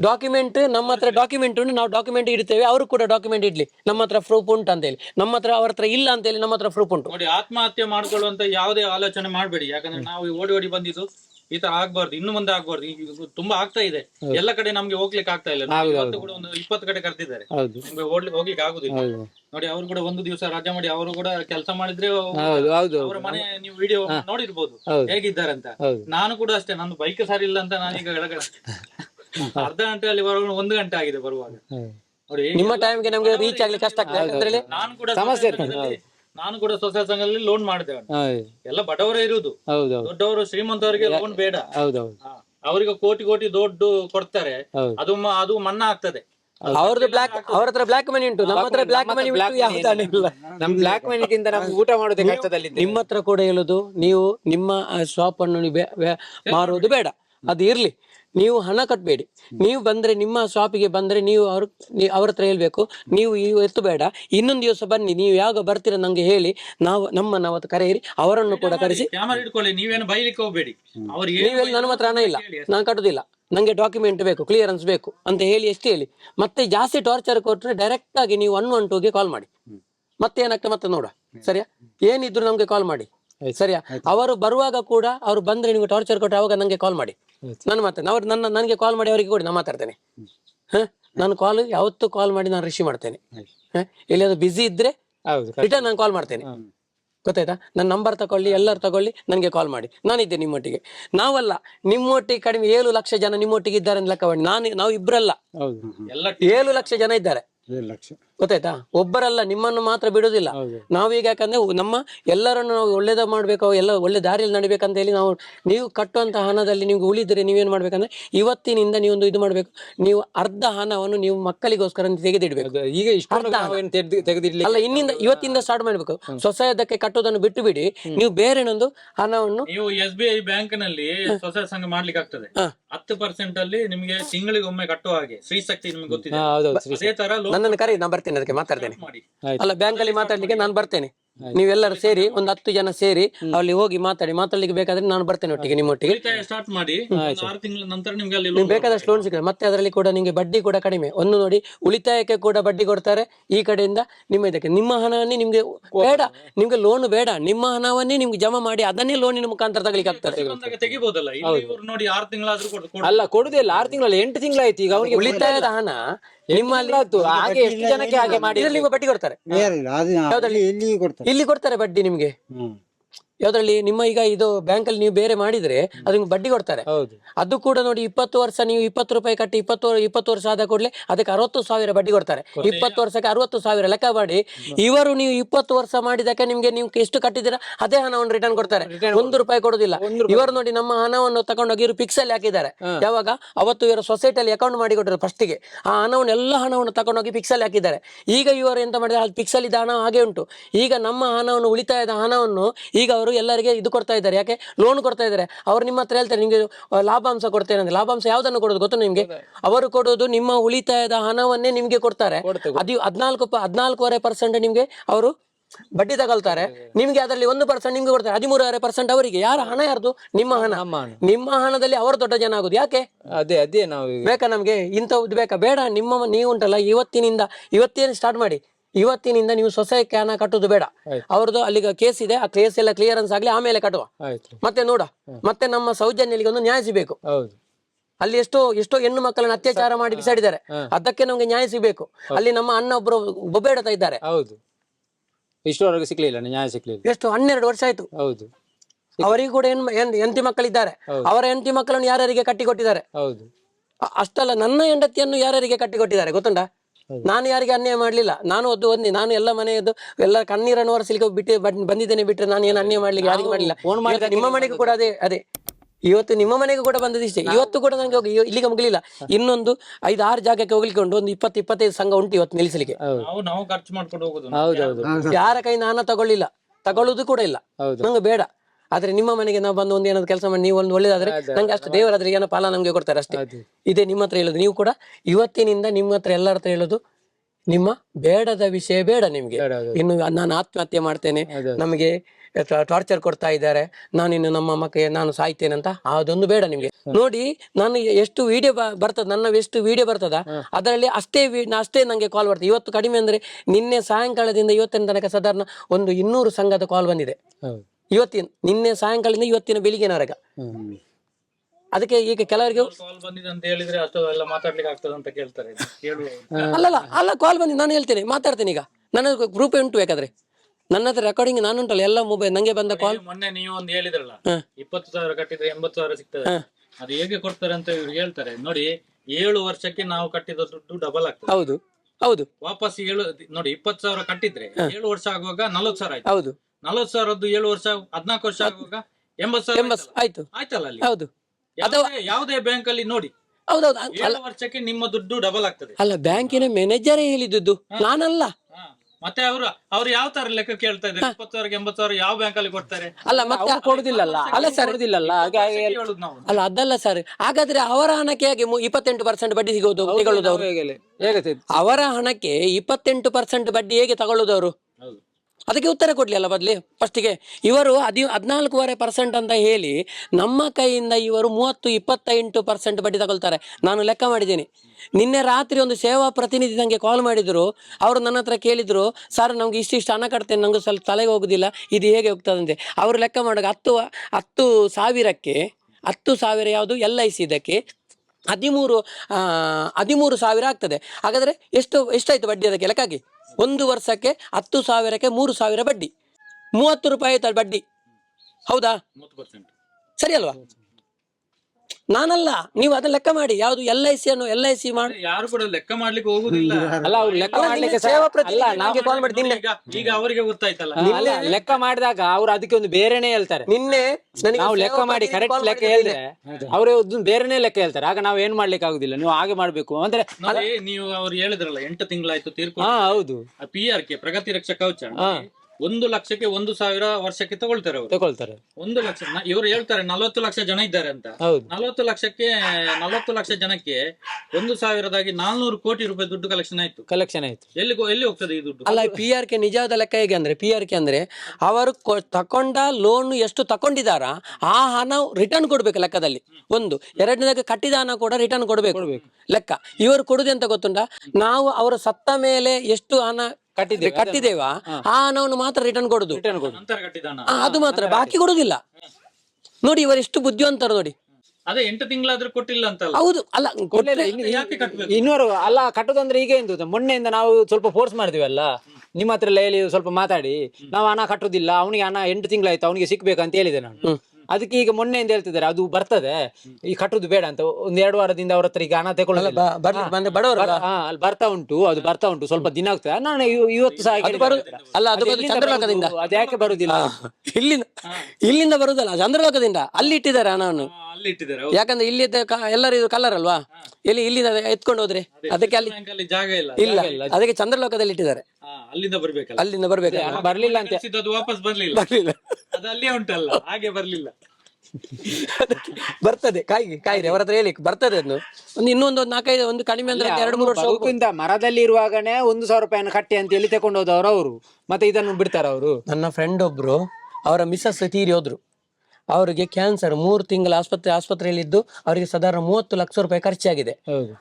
ಡಾಕ್ಯುಮೆಂಟ್ ನಮ್ಮ ಹತ್ರ ಡಾಕ್ಯುಮೆಂಟ್ ಉಂಟು. ನಾವು ಡಾಕ್ಯುಮೆಂಟ್ ಇಡ್ತೇವೆ. ಅವರು ಕೂಡ ಡಾಕ್ಯುಮೆಂಟ್ ಇಡ್ಲಿ. ನಮ್ಮ ಹತ್ರ ಪ್ರೂಫ್ ಉಂಟು ಅಂತ ಹೇಳಿ. ನಮ್ಮ ಹತ್ರ ಅವ್ರ ಹತ್ರ ಇಲ್ಲ ಅಂತ ಹೇಳಿ ನಮ್ಮ ಹತ್ರ ಪ್ರೂಫ್ ಉಂಟು. ನೋಡಿ ಆತ್ಮಹತ್ಯೆ ಮಾಡ್ಕೊಳ್ಳುವಂತ ಯಾವುದೇ ಆಲೋಚನೆ ಮಾಡಬೇಡಿ. ಯಾಕಂದ್ರೆ ನಾವು ಓಡಿ ಓಡಿ ಬಂದಿದ್ದು ಈ ತರ ಆಗ್ಬಾರ್ದು ಇನ್ನು ಮುಂದೆ ಆಗ್ಬಾರ್ದು. ಈಗ ಇದು ತುಂಬಾ ಆಗ್ತಾ ಇದೆ. ಎಲ್ಲ ಕಡೆ ನಮ್ಗೆ ಹೋಗ್ಲಿಕ್ಕೆ ಆಗ್ತಾ ಇಲ್ಲ. ನಾವು ಇವತ್ತು ಕೂಡ ಒಂದು ಇಪ್ಪತ್ತು ಕಡೆ ಕರೆದಿದ್ದಾರೆ. ಹೌದು. ನಮ್ಗೆ ಹೋಗ್ಲಿಕ್ಕೆ ಆಗುದಿಲ್ಲ. ಹೌದು. ನೋಡಿ ಅವರು ಕೂಡ ಒಂದು ದಿವಸ ರಜೆ ಮಾಡಿ ಅವರು ಕೂಡ ಕೆಲಸ ಮಾಡಿದ್ರೆ ಹೌದು ಹೌದು ಅವರ ಮನೆ ನೀವು ವಿಡಿಯೋ ನೋಡಿರ್ಬೋದು. ಹೌದು. ಹೇಗಿದ್ದಾರೆ ಅಂತ ಹೌದು. ನಾನು ಕೂಡ ಅಷ್ಟೇ ನನ್ನ ಬೈಕ್ ಸರಿ ಇಲ್ಲ ಅಂತ ನಾನೀಗ ಕೆಳಗಡೆ. ಅರ್ಧ ಗಂಟೆಯಲ್ಲಿ ಬರುವಾಗ ಒಂದು ಗಂಟೆ ಆಗಿದೆ ಬರುವಾಗ. ಹೌದು. ನೋಡಿ ನಿಮ್ಮ ಟೈಮ್ಗೆ ನಮ್ಗೆ ರೀಚ್ ಆಗ್ಲಿಕ್ಕೆ ಕಷ್ಟ ಆಗ್ತದೆ. ಯಾಕಂದ್ರೆ ನಾನು ಕೂಡ ಸಮಸ್ಯೆ ಇರ್ತದೆ. ನಾನು ಕೂಡ ಸೊಸೈಟಿ ಸಂಘದಲ್ಲಿ ಲೋನ್ ಮಾಡಿದೆ ಎಲ್ಲ ಬಡವರೇ ಇರುವುದು ಹೌದು ದೊಡ್ಡವರು ಶ್ರೀಮಂತವರಿಗೆ ಲೋನ್ ಬೇಡ. ಹೌದು ಹೌದು ಅವರಿಗೆ ಕೋಟಿ ಕೋಟಿ ದೊಡ್ಡ ಕೊಡ್ತಾರೆ. ಅದು ಮ- ಅದು ಮನ್ನಾ ಆಗ್ತದೆ. ಅವ್ರದ್ದು ಬ್ಲಾಕ್ ಅವ್ರ ಹತ್ರ ಬ್ಲಾಕ್ ಮನಿ ಉಂಟು. ನಮ್ಮ ಹತ್ರ ಬ್ಲಾಕ್ ಮನಿ ಉಂಟು. ಇಲ್ಲ. ನಮ್ ಬ್ಲಾಕ್ ಮನಿಗಿಂತ ನಮ್ಗೆ ಊಟ ಮಾಡೋದೇ ಕಷ್ಟದಲ್ಲಿ ನಿಮ್ಮ ಹತ್ರ ಕೂಡ ಹೇಳುದು ನೀವು ನಿಮ್ಮ ಶಾಪ್ ಅನ್ನು ನೀವು ಬೆ- ಬೆ- ಮಾರುವುದು ಬೇಡ. ಅದು ಇರ್ಲಿ. ನೀವು ಹಣ ಕಟ್ಟಬೇಡಿ ನೀವು ಬಂದ್ರೆ ನಿಮ್ಮ ಶಾಪಿಗೆ ಬಂದ್ರೆ ನೀವು ಅವ್ರ ಅವ್ರ ಹತ್ರ ಹೇಳಬೇಕು. ನೀವು ಇವತ್ತು ಬೇಡ ಇನ್ನೊಂದು ದಿವಸ ಬನ್ನಿ. ನೀವು ಯಾವಾಗ ಬರ್ತೀರ ನಂಗೆ ಹೇಳಿ. ನಾವು ನಮ್ಮ ಅವತ್ತು ಕರೆಯಿರಿ. ಅವರನ್ನು ಕೂಡ ಕರೆಸಿ. ಕ್ಯಾಮರಾ ನೀವೇನು ಬೈಲಿಕ್ಕೆ ಹೋಗ್ಬೇಡಿ. ಅವ್ರು ನೀವೆಲ್ಲಿ ನನ್ನ ಹತ್ರ ಹಣ ಇಲ್ಲ. ನಾನು ಕಟ್ಟುದಿಲ್ಲ. ನಂಗೆ ಡಾಕ್ಯುಮೆಂಟ್ ಬೇಕು ಕ್ಲಿಯರೆನ್ಸ್ ಬೇಕು ಅಂತ ಹೇಳಿ ಎಷ್ಟು ಹೇಳಿ. ಮತ್ತೆ ಜಾಸ್ತಿ ಟಾರ್ಚರ್ ಕೊಟ್ಟರೆ ಡೈರೆಕ್ಟ್ ಆಗಿ ನೀವು ಒನ್ ಒನ್ ಟೂಗೆ ಕಾಲ್ ಮಾಡಿ. ಮತ್ತೆ ಏನಾಗ್ತದೆ ಮತ್ತೆ ನೋಡ ಸರಿಯಾ? ಏನಿದ್ರು ನಮ್ಗೆ ಕಾಲ್ ಮಾಡಿ. ಸರಿಯಾ? ಅವರು ಬರುವಾಗ ಕೂಡ ಅವ್ರು ಬಂದ್ರೆ ನಿಮ್ಗೆ ಟಾರ್ಚರ್ ಕೊಟ್ಟರೆ ಅವಾಗ ನಂಗೆ ಕಾಲ್ ಮಾಡಿ. ನಾನು ಮಾತಾಡ್ತೇನೆ. ಅವ್ರು ನನ್ನ ನನಗೆ ಕಾಲ್ ಮಾಡಿ ಅವರಿಗೆ ಕೊಡಿ ನಾನು ಮಾತಾಡ್ತೇನೆ. ಹಾ? ನಾನು ಕಾಲ್ ಯಾವತ್ತೂ ಕಾಲ್ ಮಾಡಿ ನಾನು ರಿಸೀವ್ ಮಾಡ್ತೇನೆ. ಎಲ್ಲಿ ಅದು ಬಿಸಿ ಇದ್ರೆ ಹೌದು ರಿಟರ್ನ್ ನಾನು ಕಾಲ್ ಮಾಡ್ತೇನೆ. ಗೊತ್ತಾಯ್ತಾ? ನನ್ನ ನಂಬರ್ ತಗೊಳ್ಳಿ ಎಲ್ಲರೂ ತಗೊಳ್ಳಿ ನನಗೆ ಕಾಲ್ ಮಾಡಿ. ನಾನಿದ್ದೆ ನಿಮ್ಮೊಟ್ಟಿಗೆ. ನಾವಲ್ಲ ನಿಮ್ಮೊಟ್ಟಿಗೆ ಕಡಿಮೆ ಏಳು ಲಕ್ಷ ಜನ ನಿಮ್ಮೊಟ್ಟಿಗೆ ಇದ್ದಾರೆ ಅಂತ ಲೆಕ್ಕ ಮಾಡಿ. ನಾನು ನಾವು ಇಬ್ಬರಲ್ಲ ಹೌದು. ಎಲ್ಲ ಏಳು ಲಕ್ಷ ಜನ ಇದ್ದಾರೆ. ಏಳು ಲಕ್ಷ. ಗೊತ್ತಾಯ್ತಾ? ಒಬ್ಬರಲ್ಲ ನಿಮ್ಮನ್ನು ಮಾತ್ರ ಬಿಡುದಿಲ್ಲ ನಾವೀಗ ಯಾಕಂದ್ರೆ ನಮ್ಮ ಎಲ್ಲರನ್ನು ನಾವು ಒಳ್ಳೇದ ಮಾಡ್ಬೇಕು ಎಲ್ಲ ಒಳ್ಳೆ ದಾರಿಯಲ್ಲಿ ನಡಿಬೇಕಂತ ಹೇಳಿ ನಾವು ನೀವು ಕಟ್ಟುವಂತ ಹಣದಲ್ಲಿ ನಿಮ್ಗೆ ಉಳಿದ್ರೆ ನೀವೇನ್ ಮಾಡ್ಬೇಕಂದ್ರೆ ಇವತ್ತಿನಿಂದ ನೀವೊಂದು ಇದು ಮಾಡ್ಬೇಕು. ನೀವು ಅರ್ಧ ಹಣವನ್ನು ನೀವು ಮಕ್ಕಳಿಗೋಸ್ಕರ ತೆಗೆದಿಡ್ಬೇಕು. ಈಗ ಅಲ್ಲ ಇನ್ನಿಂದ ಇವತ್ತಿಂದ ಸ್ಟಾರ್ಟ್ ಮಾಡ್ಬೇಕು. ಸ್ವಸಹಾಯದಕ್ಕೆ ಕಟ್ಟೋದನ್ನು ಬಿಟ್ಟು ಬಿಡಿ ನೀವು ಬೇರೆನೊಂದು ಹಣವನ್ನು ನೀವು ಎಸ್ ಬಿ ಐ ಬ್ಯಾಂಕ್ನಲ್ಲಿ ಸ್ವಸಹಾಯ ಸಂಘ ಮಾಡ್ಲಿಕ್ಕೆ ಆಗ್ತದೆ. ಹತ್ತು ಪರ್ಸೆಂಟ್ ಅಲ್ಲಿ ನಿಮಗೆ ತಿಂಗಳಿಗೆ ಒಮ್ಮೆ ಕಟ್ಟುವ ಹಾಗೆ ಶ್ರೀ ಶಕ್ತಿ ನಿಮ್ಗೆ ಗೊತ್ತಿದೆ. ಅದೇ ತರ ನನ್ನನ್ನು ಕರಿ ನಾನು ಬರ್ತೇನೆ ಅದಕ್ಕೆ ಮಾತಾಡ್ತೇನೆ. ಅಲ್ಲ ಬ್ಯಾಂಕ್ ಅಲ್ಲಿ ಮಾತಾಡ್ಲಿಕ್ಕೆ ನಾನು ಬರ್ತೇನೆ. ನೀವೆಲ್ಲರೂ ಸೇರಿ ಒಂದು ಹತ್ತು ಜನ ಸೇರಿ ಅಲ್ಲಿ ಹೋಗಿ ಮಾತಾಡಿ. ಮಾತಾಡ್ಲಿಕ್ಕೆ ಬೇಕಾದ್ರೆ ನಾನು ಬರ್ತೇನೆ ಒಟ್ಟಿಗೆ ನಿಮ್ಮೊಟ್ಟಿಗೆ ಉಳಿತಾಯ ಸ್ಟಾರ್ಟ್ ಮಾಡಿ. ಒಂದು ಆರು ತಿಂಗಳ ನಂತರ ನಿಮ್ಗೆ ಅಲ್ಲಿ ನೀವು loan ಬೇಕಾದಷ್ಟು ಲೋನ್ ಸಿಗ್ತದೆ. ಮತ್ತೆ ಅದರಲ್ಲಿ ಕೂಡ ನಿಮಗೆ ಬಡ್ಡಿ ಕೂಡ ಕಡಿಮೆ. ಒಂದು ನೋಡಿ ಉಳಿತಾಯಕ್ಕೆ ಕೂಡ ಬಡ್ಡಿ ಕೊಡ್ತಾರೆ. ಈ ಕಡೆಯಿಂದ ನಿಮ್ಮ ಇದಕ್ಕೆ. ನಿಮ್ಮ ಹಣವನ್ನೇ ನಿಮ್ಗೆ ಬೇಡ. ನಿಮ್ಗೆ ಲೋನ್ ಬೇಡ. ನಿಮ್ಮ ಹಣವನ್ನೇ ನಿಮ್ಗೆ ಜಮಾ ಮಾಡಿ ಅದನ್ನೇ ಲೋನಿನ ಮುಖಾಂತರ ತಗಲಿಕ್ಕೆ ಆಗ್ತದೆ ಬಂದಾಗ ತೆಗಿಬಹುದಲ್ಲ ಇಲ್ಲಿ ಇವ್ರು ನೋಡಿ ಆರು ತಿಂಗಳಾದ್ರೂ ಕೊಡು ಕೊಡು. ಅಲ್ಲ ಕೊಡುದಿಲ್ಲ ಆರು ತಿಂಗಳಲ್ಲಿ ಎಂಟು ತಿಂಗಳಾಯ್ತು. ಈಗ ಅವನಿಗೆ ಉಳಿತಾಯದ ಹಣ ನಿಮ್ಮಲ್ಲಿ ಹಾಗೆ ಎಷ್ಟು ಜನಕ್ಕೆ ಹಾಗೆ ಮಾಡಿ ಇದರಲ್ಲಿ ನಿಮ್ಗೆ ಬಡ್ಡಿ ಕೊಡ್ತಾರೆ. ಇಲ್ಲ ಅದು ಕೊಡ್ತಾರೆ. ಇಲ್ಲಿ ಕೊಡ್ತಾರೆ ಬಡ್ಡಿ ನಿಮ್ಗೆ? ಯಾವ್ದ್ರಲ್ಲಿ ನಿಮ್ಮ ಈಗ ಇದು ಬ್ಯಾಂಕ್ ಅಲ್ಲಿ ನೀವು ಬೇರೆ ಮಾಡಿದ್ರೆ ಅದಕ್ಕೆ ಬಡ್ಡಿ ಕೊಡ್ತಾರೆ. ಹೌದು. ಅದು ಕೂಡ ನೋಡಿ ಇಪ್ಪತ್ತು ವರ್ಷ ನೀವು ಇಪ್ಪತ್ತು ರೂಪಾಯಿ ಕಟ್ಟಿ ಇಪ್ಪತ್ತು ಇಪ್ಪತ್ತು ವರ್ಷ ಆದ ಕೂಡಲೇ ಅದಕ್ಕೆ ಅರವತ್ತು ಸಾವಿರ ಬಡ್ಡಿ ಕೊಡ್ತಾರೆ. ಇಪ್ಪತ್ತು ವರ್ಷಕ್ಕೆ ಅರವತ್ತು ಸಾವಿರ ಲೆಕ್ಕ ಮಾಡಿ ಇವರು ನೀವು ಇಪ್ಪತ್ತು ವರ್ಷ ಮಾಡಿದಕ್ಕೆ ನಿಮ್ಗೆ ನೀವು ಎಷ್ಟು ಕಟ್ಟಿದ್ದೀರಾ ಅದೇ ಹಣವನ್ನು ರಿಟರ್ನ್ ಕೊಡ್ತಾರೆ. ಒಂದು ರೂಪಾಯಿ ಕೊಡೋದಿಲ್ಲ. ಇವರು ನೋಡಿ ನಮ್ಮ ಹಣವನ್ನು ತಗೊಂಡೋಗಿ ಇವರು ಫಿಕ್ಸ್ ಅಲ್ಲಿ ಹಾಕಿದ್ದಾರೆ. ಯಾವಾಗ? ಅವತ್ತು ಇವರು ಸೊಸೈಟಿಯಲ್ಲಿ ಅಕೌಂಟ್ ಮಾಡಿ ಕೊಟ್ಟರು ಫಸ್ಟಿಗೆ ಆ ಹಣವನ್ನು ಎಲ್ಲ ಹಣವನ್ನು ತಗೊಂಡೋಗಿ ಫಿಕ್ಸ್ ಅಲ್ಲಿ ಹಾಕಿದ್ದಾರೆ. ಈಗ ಇವರು ಎಂತ ಮಾಡಿದ್ದಾರೆ? ಅಲ್ಲಿ ಫಿಕ್ಸ್ ಅಲ್ಲಿ ಇದ್ದ ಹಣ ಹಾಗೆ ಉಂಟು. ಈಗ ನಮ್ಮ ಹಣವನ್ನು ಉಳಿತಾಯದ ಹಣವನ್ನು ಈಗ ಅವರು ಎಲ್ಲರಿಗೆ ಇದು ಕೊಡ್ತಾ ಇದ್ದಾರೆ. ಯಾಕೆ? ಲೋನ್ ಕೊಡ್ತಾ ಇದ್ದಾರೆ. ಅವ್ರು ನಿಮ್ಮ ಹತ್ರ ಹೇಳ್ತಾರೆ ನಿಮಗೆ ಲಾಭಾಂಶ ಕೊಡ್ತೇನೆ ಅಂತ ಲಾಭಾಂಶ ಯಾವ್ದನ್ನು ಕೊಡೋದು ಗೊತ್ತು ನಿಮಗೆ? ಅವರು ಕೊಡೋದು ನಿಮ್ಮ ಉಳಿತಾಯದ ಹಣವನ್ನೇ ನಿಮಗೆ ಕೊಡ್ತಾರೆ. ಅದು ಹದಿನಾಲ್ಕು ಹದಿನಾಲ್ಕೂವರೆ ಪರ್ಸೆಂಟ್ ನಿಮಗೆ ಅವರು ಬಡ್ಡಿ ತಗೊಳ್ತಾರೆ. ನಿಮ್ಗೆ ಅದರಲ್ಲಿ ಒಂದು ಪರ್ಸೆಂಟ್ ನಿಮ್ಗೆ ಕೊಡ್ತಾರೆ. ಹದಿಮೂರುವರೆ ಪರ್ಸೆಂಟ್ ಅವರಿಗೆ. ಯಾರ ಹಣ ಯಾರ್ದು? ನಿಮ್ಮ ಹಣ. ನಮ್ಮ ನಿಮ್ಮ ಹಣದಲ್ಲಿ ಅವರು ದೊಡ್ಡ ಜನ ಆಗುದು. ಯಾಕೆ? ಅದೇ ಅದೇ ನಾವು ಬೇಕಾ ನಮ್ಗೆ? ಇಂಥದ್ದು ಬೇಕಾ? ಬೇಡ ನಿಮ್ಮ ನೀವು ಉಂಟಲ್ಲ ಇವತ್ತಿನಿಂದ ಇವತ್ತೇನು ಸ್ಟಾರ್ಟ್ ಮಾಡಿ? ಇವತ್ತಿನಿಂದ ನೀವು ಸೊಸೈಟಿ ಹಣ ಕಟ್ಟುದು ಬೇಡ. ಅವ್ರದ್ದು ಅಲ್ಲಿಗೆ ಕೇಸ್ ಇದೆ ಆ ಕೇಸ್ ಎಲ್ಲ ಕ್ಲಿಯರೆನ್ಸ್ ಆಗ್ಲಿ ಆಮೇಲೆ ಕಟ್ಟುವ. ಮತ್ತೆ ನೋಡ ಮತ್ತೆ ನಮ್ಮ ಸೌಜನ್ಯಲಿಗೆ ಒಂದು ನ್ಯಾಯ ಸಿಗಬೇಕು. ಅಲ್ಲಿ ಎಷ್ಟೋ ಎಷ್ಟೋ ಹೆಣ್ಣು ಮಕ್ಕಳನ್ನ ಅತ್ಯಾಚಾರ ಮಾಡಿ ಬಿಸಾಡಿದ್ದಾರೆ. ಅದಕ್ಕೆ ನಮ್ಗೆ ನ್ಯಾಯ ಸಿಗಬೇಕು. ಅಲ್ಲಿ ನಮ್ಮ ಅಣ್ಣ ಒಬ್ರು ಬೊಬ್ಬೆಡ್ತಾ ಇದ್ದಾರೆ. ಹೌದು. ಇಷ್ಟವರೆಗೆ ಸಿಗ್ಲಿಲ್ಲ ನ್ಯಾಯ ಸಿಗ್ಲಿಲ್ಲ ಎಷ್ಟು ಹನ್ನೆರಡು ವರ್ಷ ಆಯ್ತು. ಹೌದು. ಅವರಿಗೂ ಕೂಡ ಹೆಂಡತಿ ಮಕ್ಕಳಿದ್ದಾರೆ. ಅವರ ಹೆಂಡತಿ ಮಕ್ಕಳನ್ನು ಯಾರ್ಯಾರಿಗೆ ಕಟ್ಟಿ ಕೊಟ್ಟಿದ್ದಾರೆ ಹೌದು ಅಷ್ಟಲ್ಲ ನನ್ನ ಹೆಂಡತಿಯನ್ನು ಯಾರ್ಯಾರಿಗೆ ಕಟ್ಟಿ ಕೊಟ್ಟಿದ್ದಾರೆ ಗೊತ್ತುಂಟ? ನಾನು ಯಾರಿಗೆ ಅನ್ಯಾಯ ಮಾಡ್ಲಿಲ್ಲ. ನಾನು ಅದು ಒಂದಿ ನಾನು ಎಲ್ಲ ಮನೆಯದ್ದು ಎಲ್ಲ ಕಣ್ಣೀರನ್ನು ಒರೆಸಲಿಕ್ಕೆ ಬಿಟ್ಟು ಬಂದ್- ಬಂದಿದ್ದೇನೆ ಬಿಟ್ಟರೆ ನಾನು ಏನು ಅನ್ಯಾಯ ಮಾಡ್ಲಿಕ್ಕೆ ಯಾರಿಗೂ ಮಾಡಲಿಲ್ಲ. ನಿಮ್ಮ ಮನೆಗೂ ಕೂಡ ಅದೇ ಅದೇ. ಇವತ್ತು ನಿಮ್ಮ ಮನೆಗೂ ಕೂಡ ಬಂದದಿಷ್ಟೇ ಇವತ್ತು ಕೂಡ ನನಗೆ ಹೋಗಿ ಇಲ್ಲಿಗೆ ಮುಗಿಲಿಲ್ಲ. ಇನ್ನೊಂದು ಐದು ಆರು ಜಾಗಕ್ಕೆ ಹೋಗ್ಲಿಕ್ಕೆ ಉಂಟು ಒಂದು ಇಪ್ಪತ್ತು ಇಪ್ಪತ್ತೈದು ಸಂಘ ಉಂಟು ಇವತ್ತು ನಿಲ್ಲಿಸಲಿಕ್ಕೆ. ನಾವು ನಾವು ಖರ್ಚು ಮಾಡ್ಕೊಂಡು ಹೋಗುದು. ಹೌದೌದು ಯಾರ ಕೈ ನಾನು ತಗೊಳ್ಳಿಲ್ಲ. ತಗೊಳ್ಳುದು ಕೂಡ ಇಲ್ಲ. ನಂಗೆ ಬೇಡ. ಆದ್ರೆ ನಿಮ್ಮ ಮನೆಗೆ ನಾವು ಬಂದು ಒಂದು ಏನಾದ್ರು ಕೆಲಸ ಮಾಡಿ ನೀವು ಒಂದು ಒಳ್ಳೇದಾದ್ರೆ ನಂಗೆ ಅಷ್ಟು ದೇವರಾದ್ರೆ ಏನೋ ಫಲ ನಮ್ಗೆ ಕೊಡ್ತಾರೆ ಅಷ್ಟೇ. ಇದೇ ನಿಮ್ಮ ಹತ್ರ ಹೇಳೋದು. ನೀವು ಕೂಡ ಇವತ್ತಿನಿಂದ ನಿಮ್ಮ ಹತ್ರ ಎಲ್ಲರ ಹತ್ರ ಹೇಳೋದು ನಿಮ್ಮ ಬೇಡದ ವಿಷಯ ಬೇಡ ನಿಮ್ಗೆ. ಇನ್ನು ನಾನು ಆತ್ಮಹತ್ಯೆ ಮಾಡ್ತೇನೆ ನಮಗೆ ಟಾರ್ಚರ್ ಕೊಡ್ತಾ ಇದ್ದಾರೆ ನಾನು ಇನ್ನು ನಮ್ಮ ಮಕ್ಕಳಿಗೆ ನಾನು ಸಾಯ್ತೇನೆ ಅಂತ ಅದೊಂದು ಬೇಡ ನಿಮ್ಗೆ. ನೋಡಿ ನಾನು ಎಷ್ಟು ವಿಡಿಯೋ ಬರ್ತದ ನನ್ನ ಎಷ್ಟು ವಿಡಿಯೋ ಬರ್ತದ ಅದರಲ್ಲಿ ಅಷ್ಟೇ ಅಷ್ಟೇ ನಂಗೆ ಕಾಲ್ ಬರ್ತದೆ. ಇವತ್ತು ಕಡಿಮೆ ಅಂದ್ರೆ ನಿನ್ನೆ ಸಾಯಂಕಾಲದಿಂದ ಇವತ್ತಿನ ತನಕ ಸಾಧಾರಣ ಒಂದು ಇನ್ನೂರು ಸಂಘದ ಕಾಲ್ ಬಂದಿದೆ. ಇವತ್ತಿನ ನಿನ್ನೆ ಸಾಯಂಕಾಲದಿಂದ ಇವತ್ತಿನ ಬೆಳಿಗ್ಗೆ ನರಕ ಅದಕ್ಕೆ ಈಗ ಕೆಲವರಿಗೆ ಕಾಲ್ ಬಂದಿದೆ ಅಂತ ಹೇಳಿದ್ರೆ ಅಷ್ಟು ಎಲ್ಲ ಮಾತಾಡ್ಲಿಕ್ಕೆ ಆಗ್ತದೆ ಅಂತ ಕೇಳ್ತಾರೆ. ಕೇಳುವ ಅಲ್ಲಲ್ಲ ಅಲ್ಲ ಕಾಲ್ ಬಂದಿದ್ದು ನಾನು ಹೇಳ್ತೇನೆ ಮಾತಾಡ್ತೇನೆ ಈಗ. ನನ್ನ ಗ್ರೂಪ್ ಉಂಟು ಬೇಕಾದ್ರೆ. ನನ್ನ ಹತ್ರ ರೆಕಾರ್ಡಿಂಗ್ ನಾನು ಉಂಟಲ್ಲ ಎಲ್ಲ ಮೊಬೈಲ್ ನಂಗೆ ಬಂದ ಕಾಲ್ ಮೊನ್ನೆ ನೀವು ಒಂದು ಹೇಳಿದ್ರಲ್ಲ. ಇಪ್ಪತ್ತು ಸಾವಿರ ಕಟ್ಟಿದ್ರೆ ಎಂಬತ್ತು ಸಾವಿರ ಸಿಗ್ತದೆ. ಅದು ಹೇಗೆ ಕೊಡ್ತಾರೆ ಅಂತ ಇವ್ರು ಹೇಳ್ತಾರೆ. ನೋಡಿ ಏಳು ವರ್ಷಕ್ಕೆ ನಾವು ಕಟ್ಟಿದ ದುಡ್ಡು ಡಬಲ್ ಆಗ್ತದೆ. ಹೌದು ಹೌದು. ವಾಪಸ್ ಏಳು ನೋಡಿ ಇಪ್ಪತ್ತು ಸಾವಿರ ಕಟ್ಟಿದ್ರೆ ಏಳು ವರ್ಷ ಆಗುವಾಗ ನಲ್ವತ್ತು ಸಾವಿರ ಆಯ್ತು. ಹೌದು. ನಲ್ವತ್ತು ಸಾವಿರದ್ದು ಏಳು ವರ್ಷ ಹದಿನಾಲ್ಕು ವರ್ಷ ಆಗುವಾಗ? ಎಂಬತ್ತು ಸಾವಿರ ಆಯ್ತಲ್ಲ? ಆಯ್ತು. ಆಯ್ತಲ್ಲ ಅಲ್ಲಿ? ಹೌದು. ಯಾವುದೇ ಯಾವುದೇ ಬ್ಯಾಂಕ್ ಅಲ್ಲಿ ನೋಡಿ. ಹೌದೌದು. ಅ- ಏಳು ವರ್ಷಕ್ಕೆ ನಿಮ್ಮ ದುಡ್ಡು ಡಬಲ್ ಆಗ್ತದೆ. ಅಲ್ಲ ಬ್ಯಾಂಕಿನ ಮ್ಯಾನೇಜರೇ ಹೇಳಿದ್ದು? ನಾನಲ್ಲ. ಹಾ. ಮತ್ತೆ ಅವರು ಅವ್ರು ಯಾವ ತರ ಲೆಕ್ಕ ಕೇಳ್ತಾ ಇದ್ದಾರೆ? ಇಪ್ಪತ್ತು ಸಾವಿರ ಎಂಬತ್ತು ಸಾವಿರ ಯಾವ ಬ್ಯಾಂಕ್ ಅಲ್ಲಿ ಕೊಡ್ತಾರೆ? ಅಲ್ಲ ಮತ್ತೆ ಅವ್ರು ಕೊಡುದಿಲ್ಲಲ್ಲ. ಅಲ್ಲ ಸರ್ ಕೊಡುದಿಲ್ಲಲ್ಲ ಹಾಗಾಗಿ ಹೇಳುದು ನಾವು. ಅಲ್ಲ ಅದಲ್ಲ ಸರ್. ಹಾಗಾದ್ರೆ ಅವರ ಹಣಕ್ಕೆ ಹೇಗೆ ಮು- ಇಪ್ಪತ್ತೆಂಟು ಪರ್ಸೆಂಟ್ ಬಡ್ಡಿ ಸಿಗೋದು ತಗೊಳ್ಳೋದು ಅವರು? ಹೇಗೆ ಹೇಗೆ ಅವರ ಹಣಕ್ಕೆ ಇಪ್ಪತ್ತೆಂಟು ಪರ್ಸೆಂಟ್ ಬಡ್ಡಿ ಹೇಗೆ ತಗೊಳ್ಳೋದವ್ರು ಅದಕ್ಕೆ ಉತ್ತರ ಕೊಡಲಿ ಅಲ್ಲ ಬದ್ಲಿ ಫಸ್ಟಿಗೆ ಇವರು ಹದಿ, ಹದಿನಾಲ್ಕೂವರೆ ಪರ್ಸೆಂಟ್ ಅಂತ ಹೇಳಿ ನಮ್ಮ ಕೈಯಿಂದ ಇವರು ಮೂವತ್ತು ಇಪ್ಪತ್ತೆಂಟು ಪರ್ಸೆಂಟ್ ಬಡ್ಡಿ ತಗೊಳ್ತಾರೆ. ನಾನು ಲೆಕ್ಕ ಮಾಡಿದ್ದೀನಿ. ನಿನ್ನೆ ರಾತ್ರಿ ಒಂದು ಸೇವಾ ಪ್ರತಿನಿಧಿ ನನಗೆ ಕಾಲ್ ಮಾಡಿದರು. ಅವರು ನನ್ನ ಹತ್ರ ಕೇಳಿದರು ಸರ್ ನಮ್ಗೆ ಇಷ್ಟಿಷ್ಟು ಹಣ ಕಟ್ತೇನೆ ನನಗೆ ಸ್ವಲ್ಪ ತಲೆಗೆ ಹೋಗೋದಿಲ್ಲ, ಇದು ಹೇಗೆ ಹೋಗ್ತದಂತೆ ಅವರು ಲೆಕ್ಕ ಮಾಡೋದು ಹತ್ತು ಹತ್ತು ಸಾವಿರಕ್ಕೆ, ಹತ್ತು ಸಾವಿರ ಯಾವುದು? ಎಲ್ ಐ ಸಿ ಇದಕ್ಕೆ ಹದಿಮೂರು ಹದಿಮೂರು ಸಾವಿರ ಆಗ್ತದೆ. ಹಾಗಾದರೆ ಎಷ್ಟು, ಎಷ್ಟಾಯಿತು ಬಡ್ಡಿ ಅದಕ್ಕೆ? ಲೆಕ್ಕಾಗಿ? ಒಂದು ವರ್ಷಕ್ಕೆ ಹತ್ತು ಸಾವಿರಕ್ಕೆ ಮೂರು ಸಾವಿರ ಬಡ್ಡಿ. ಮೂವತ್ತು ರೂಪಾಯಿ ಬಡ್ಡಿ. ಹೌದಾ? ಸರಿ ಅಲ್ವಾ? ನಾನಲ್ಲ ನೀವು ಅದನ್ನ ಲೆಕ್ಕ ಮಾಡಿ ಯಾವ್ದು ಎಲ್ ಐ ಸಿ ಅನ್ನು ಎಲ್ ಐ ಸಿ ಮಾಡಿ ಯಾರು ಕೂಡ ಲೆಕ್ಕ ಮಾಡ್ಲಿಕ್ಕೆ ಹೋಗುದಿಲ್ಲ. ಅಲ್ಲ ಅವ್ರು ಲೆಕ್ಕ ಮಾಡ್ಲಿಕ್ಕೆ ಸೇವಾ ಪ್ರತಿನಿಧಿ ಅಲ್ಲ ನಾವು ಕಾಲ್ ಮಾಡಿ ನಿನ್ನೆ. ಈಗ ಅವರಿಗೆ ಗೊತ್ತಾಯ್ತಲ್ಲ. ಅಲ್ಲ ಲೆಕ್ಕ ಮಾಡಿದಾಗ ಅವ್ರು ಅದಕ್ಕೆ ಒಂದು ಬೇರೆನೆ ಹೇಳ್ತಾರೆ. ನಿನ್ನೆ ನಾವು ಲೆಕ್ಕ ಮಾಡಿ ಕರೆಕ್ಟ್ ಲೆಕ್ಕ ಹೇಳಿದ್ರೆ ಅವ್ರೆ ಒಂದು ಬೇರೆನೆ ಲೆಕ್ಕ ಹೇಳ್ತಾರೆ. ಆಗ ನಾವು ಏನ್ ಮಾಡ್ಲಿಕ್ಕೆ ಆಗುದಿಲ್ಲ? ನೀವು ಹಾಗೆ ಮಾಡ್ಬೇಕು ಅಂದ್ರೆ ನೀವು ಅವ್ರು ಹೇಳಿದ್ರಲ್ಲ ಎಂಟು ತಿಂಗಳಾಯ್ತು ತೀರ್ಕೊಂಡು. ಹಾ ಹೌದು. ಪಿ ಆರ್ ಕೆ ಪ್ರಗತಿ ರಕ್ಷಕ ಕವಚ ಒಂದು ಲಕ್ಷಕ್ಕೆ ಒಂದು ಸಾವಿರ ವರ್ಷಕ್ಕೆ ತಗೊಳ್ತಾರೆ ಅವರು. ತಗೊಳ್ತಾರೆ. ಒಂದು ಲಕ್ಷ ನ- ಇವರು ಹೇಳ್ತಾರೆ ನಲವತ್ತು ಲಕ್ಷ ಜನ ಇದ್ದಾರೆ ಅಂತ. ಹೌದು. ನಲವತ್ತು ಲಕ್ಷಕ್ಕೆ ನಲವತ್ತು ಲಕ್ಷ ಜನಕ್ಕೆ ಒಂದು ಸಾವಿರದಾಗಿ ನಾಲ್ನೂರು ಕೋಟಿ ರೂಪಾಯಿ ದುಡ್ಡು ಕಲೆಕ್ಷನ್ ಆಯ್ತು. ಕಲೆಕ್ಷನ್ ಆಯ್ತು. ಎಲ್ಲಿ ಗೋ- ಎಲ್ಲಿ ಹೋಗ್ತದೆ ಈ ದುಡ್ಡು? ಅಲ್ಲ ಪಿ ಆರ್ ಕೆ ನಿಜವಾದ ಲೆಕ್ಕ ಹೇಗೆ ಅಂದ್ರೆ ಪಿ ಆರ್ ಕೆ ಅಂದ್ರೆ ಅವರು ಕೊ- ತಕೊಂಡ ಲೋನ್ ಎಷ್ಟು ತಕೊಂಡಿದಾರ ಆ ಹಣ ರಿಟರ್ನ್ ಕೊಡ್ಬೇಕು ಲೆಕ್ಕದಲ್ಲಿ. ಒಂದು ಎರಡನೇದಾಗ ಕಟ್ಟಿದ ಹಣ ಕೂಡ ರಿಟರ್ನ್ ಕೊಡ್ಬೇಕು. ಲೆಕ್ಕ. ಇವರು ಕೊಡುದು ಅಂತ ಗೊತ್ತುಂಟಾ? ನಾವು ಅವರು ಸತ್ತ ಮೇಲೆ ಎಷ್ಟು ಹಣ ಕಟ್ಟಿದ್ದೇವೆ, ಕಟ್ಟಿದ್ದೇವಾ? ಆ ಹಣವನ್ನು ಮಾತ್ರ ರಿಟರ್ನ್ ಕೊಡುದು. ರಿಟರ್ನ್ ಕೊಡು ನಂತರ ಕಟ್ಟಿದಾನ ಆ, ಅದು ಮಾತ್ರ ಬಾಕಿ ಕೊಡುದಿಲ್ಲ. ನೋಡಿ ಇವರು ಎಷ್ಟು ಬುದ್ಧಿವಂತರು ನೋಡಿ. ಅದೇ ಎಂಟು ತಿಂಗಳಾದ್ರೂ ಕೊಟ್ಟಿಲ್ಲ ಅಂತಲ್ಲ? ಹೌದು ಅಲ್ಲ ಕೊಡ್ಲೇ- ಯಾಕೆ ಕಟ್ಬೇಕು? ಇನ್ನೂರು ಅಲ್ಲ ಕಟ್ಟುದಂದ್ರೆ ಈಗ ಏನು ಗೊತ್ತಾ? ಮೊನ್ನೆಯಿಂದ ನಾವು ಸ್ವಲ್ಪ ಫೋರ್ಸ್ ಮಾಡಿದಿವಲ್ಲ? ಅಲ್ಲ ನಿಮ್ಮ ಹತ್ರ ಎಲ್ಲ ಹೇಳಿ ಸ್ವಲ್ಪ ಮಾತಾಡಿ. ನಾವು ಹಣ ಕಟ್ಟುದಿಲ್ಲ ಅವನಿಗೆ ಹಣ ಎಂಟು ತಿಂಗಳಾಯ್ತು ಅವನಿಗೆ ಸಿಕ್ಬೇಕಂತ ಹೇಳಿದೆ ನಾನು. ಅದಕ್ಕೆ ಈಗ ಮೊನ್ನೆ ಎಂದು ಹೇಳ್ತಿದ್ದಾರೆ ಅದು ಬರ್ತದೆ. ಈ ಕಟ್ಟುದು ಬೇಡ ಅಂತ. ಒಂದ್ ಎರಡು ವಾರದಿಂದ ಅವ್ರ ಹತ್ರ ಈಗ ಹಣ ತಗೊಳ್ಳಲ್ಲ ಅಲ್ಲಿ ಬರ್ತಾ ಉಂಟು ಅದು ಬರ್ತಾ ಉಂಟು. ಸ್ವಲ್ಪ ದಿನ ಆಗ್ತದೆ. ನಾನು ಇವತ್ತು ಸಹ ಅಲ್ಲ? ಅದು ಯಾಕೆ ಬರುದಿಲ್ಲ ಇಲ್ಲಿಂದ ಇಲ್ಲಿಂದ ಬರುದಲ್ಲ ಚಂದ್ರಲೋಕದಿಂದ. ಅಲ್ಲಿ ಇಟ್ಟಿದ್ದಾರೆ ಹಣವನ್ನು. ಅಲ್ಲಿ ಇಟ್ಟಿದ್ದಾರೆ ಯಾಕಂದ್ರೆ ಇಲ್ಲಿ ಎಲ್ಲರೂ ಇದು ಕಲರ್ ಅಲ್ವಾ? ಇಲ್ಲಿ ಇಲ್ಲಿಂದ ಎತ್ಕೊಂಡು ಹೋದ್ರೆ ಅದಕ್ಕೆ ಅಲ್ಲಿ ಅಲ್ಲಿ ಜಾಗ ಇಲ್ಲ ಇಲ್ಲ. ಅದಕ್ಕೆ ಚಂದ್ರಲೋಕದಲ್ಲಿ ಇಟ್ಟಿದ್ದಾರೆ. ಹಾ, ಅಲ್ಲಿಂದ ಬರ್ಬೇಕಲ್ಲ. ಅಲ್ಲಿಂದ ಬರ್ಬೇಕು ಬರ್ಲಿಲ್ಲ ಅಂತ. ಕಳ್ಸಿದ್ದು ಅದು ವಾಪಸ್ ಬರ್ಲಿಲ್ಲ. ಬರ್ಲಿಲ್ಲ. ಅದು ಅಲ್ಲೇ ಉಂಟಲ್ಲ ಹಾಗೆ ಬರ್ಲಿಲ್ಲ. ಬರ್ತದೆ ಕಾಯಿ ಕಾಯಿರಿ ಅವರ ಹತ್ರ ಹೇಳಿ ಬರ್ತದೆ ಅದು. ಒಂದು ಇನ್ನೊಂದು ಒಂದು ನಾಲ್ಕೈದು ಒಂದು ಕಡಿಮೆ ಅಂದ್ರೆ ಒಂದು ಎರಡು ಮೂರು ವರ್ಷ ಹೋಗ್ಬೋದು. ಮರದಲ್ಲಿ ಇರುವಾಗನೇ ಒಂದು ಸಾವಿರ ರೂಪಾಯಿ ಕಟ್ಟಿ ಅಂತ ಹೇಳಿ ತಕೊಂಡು ಹೋದವರು ಅವರು? ಮತ್ತೆ ಇದನ್ನು ಬಿಡ್ತಾರ ಅವರು? ನನ್ನ ಫ್ರೆಂಡ್ ಒಬ್ರು ಅವರ ಮಿಸ್ಸಸ್ ತೀರಿ ಹೋದ್ರು. ಅವರಿಗೆ ಕ್ಯಾನ್ಸರ್ ಮೂರು ತಿಂಗಳ ಆಸ್ಪತ್ರೆ ಆಸ್ಪತ್ರೆಯಲ್ಲಿದ್ದು ಅವರಿಗೆ ಸಾಧಾರಣ ಮೂವತ್ತು ಲಕ್ಷ ರೂಪಾಯಿ ಖರ್ಚಾಗಿದೆ.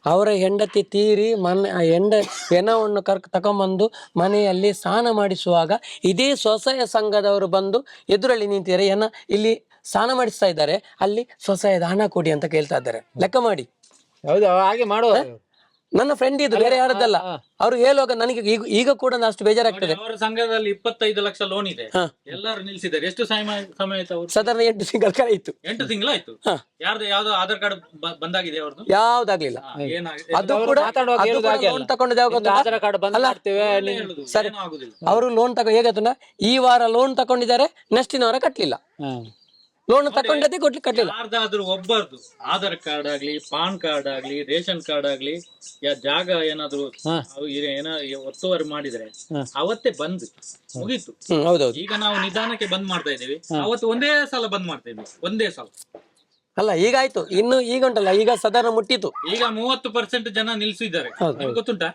ಅವರ ಹೆಂಡತಿ ತೀರಿ ಮನೆ ಹೆಂಡ ಹೆಣವನ್ನು ಕರ್ಕ ತಕೊಂಬಂದು ಮನೆಯಲ್ಲಿ ಸ್ನಾನ ಮಾಡಿಸುವಾಗ ಇದೇ ಸ್ವಸಹಾಯ ಸಂಘದವರು ಬಂದು ಎದುರಲ್ಲಿ ನಿಂತಿದ್ದಾರೆ. ಏನ ಇಲ್ಲಿ ಸ್ನಾನ ಮಾಡಿಸ್ತಾ ಇದ್ದಾರೆ. ಅಲ್ಲಿ ಸ್ವಸಹಾಯದ ಹಣ ಕೊಡಿ ಅಂತ ಕೇಳ್ತಾ ಇದ್ದಾರೆ. ಲೆಕ್ಕ ಮಾಡಿ. ಹೌದು ಹಾಗೆ ಮಾಡುವ. ನನ್ನ ಫ್ರೆಂಡ್ ಇದು ಬೇರೆ ಯಾರದ್ದಲ್ಲ. ಅವ್ರು ಹೇಳುವಾಗ ನನಗೆ ಈಗ ಈಗ ಕೂಡ ನಾನು ಅಷ್ಟು ಬೇಜಾರಾಗ್ತದೆ. ಅವರ ಸಂಘದಲ್ಲಿ ಇಪ್ಪತ್ತೈದು ಲಕ್ಷ ಲೋನ್ ಇದೆ. ಎಲ್ಲರೂ ನಿಲ್ಸಿದ್ದಾರೆ. ಎಷ್ಟು ಸಮಯ ಸಮಯ ಆಯ್ತು ಅವರು? ಸಾಧಾರಣ ಎಂಟು ತಿಂಗಳ ಕಳೆಯಿತು ಎಂಟು ತಿಂಗಳಾಯ್ತು ಯಾರ್ದು ಯಾವ್ದು ಆಧಾರ್ ಕಾರ್ಡ್ ಬಂದಾಗಿದೆ ಅವ್ರದ್ದು ಯಾವ್ದಾಗ್ಲಿಲ್ಲ. ಅದು ಕೂಡ ಲೋನ್ ಹಾಗೆ. ತಗೊಂಡಿದ್ದು ಯಾವಾಗ ಗೊತ್ತಾ? ಆಧಾರ್ ಕಾರ್ಡ್ ಬಂದ್ ಅಲ್ಲ, ಮಾಡ್ತೇವೆ ಸರಿ. ಆಗುದಿಲ್ಲ. ಅವರು ಲೋನ್ ತಗೋ ಹೇಗತ್ತನ ಈ ವಾರ ಲೋನ್ ತಗೊಂಡಿದ್ದಾರೆ ನೆಕ್ಸ್ಟ್ ವಾರ ಕಟ್ಲಿಲ್ಲ. ಲೋನ್ ತಕೊಂಡದ್ದೇ ಕೊಡ್ಲಿಕ್ಕೆ ಕಟ್ಟಿಲ್ಲ ಯಾರ್ದಾದ್ರೂ ಒಬ್ಬರದು ಆಧಾರ್ ಕಾರ್ಡ್ ಆಗ್ಲಿ ಪಾನ್ ಕಾರ್ಡ್ ಆಗ್ಲಿ ರೇಷನ್ ಕಾರ್ಡ್ ಆಗ್ಲಿ ಯಾ ಜಾಗ ಏನಾದ್ರು ಅವು ಏನ- ಏನ ಒತ್ತುವರಿ ಮಾಡಿದ್ರೆ ಅವತ್ತೇ ಬಂದ್ ಮುಗೀತು. ಹ್ಮ್ ಹೌದೌದು. ಈಗ ನಾವು ನಿಧಾನಕ್ಕೆ ಬಂದ್ ಮಾಡ್ತಾ ಇದೀವಿ ಅವತ್ತು ಒಂದೇ ಸಲ ಬಂದ್ ಮಾಡ್ತಾ ಇದ್ವಿ. ಒಂದೇ ಸಲ. ಅಲ್ಲ ಈಗ ಆಯ್ತು. ಇನ್ನು ಈಗ ಉಂಟಲ್ಲ ಈಗ ಸದನ ಮುಟ್ಟಿತು ಈಗ ಮೂವತ್ತು ಪರ್ಸೆಂಟ್ ಜನ ನಿಲ್ಸಿದ್ದಾರೆ. ನಿಮ್ಗೆ ಗೊತ್ತುಂಟಾ?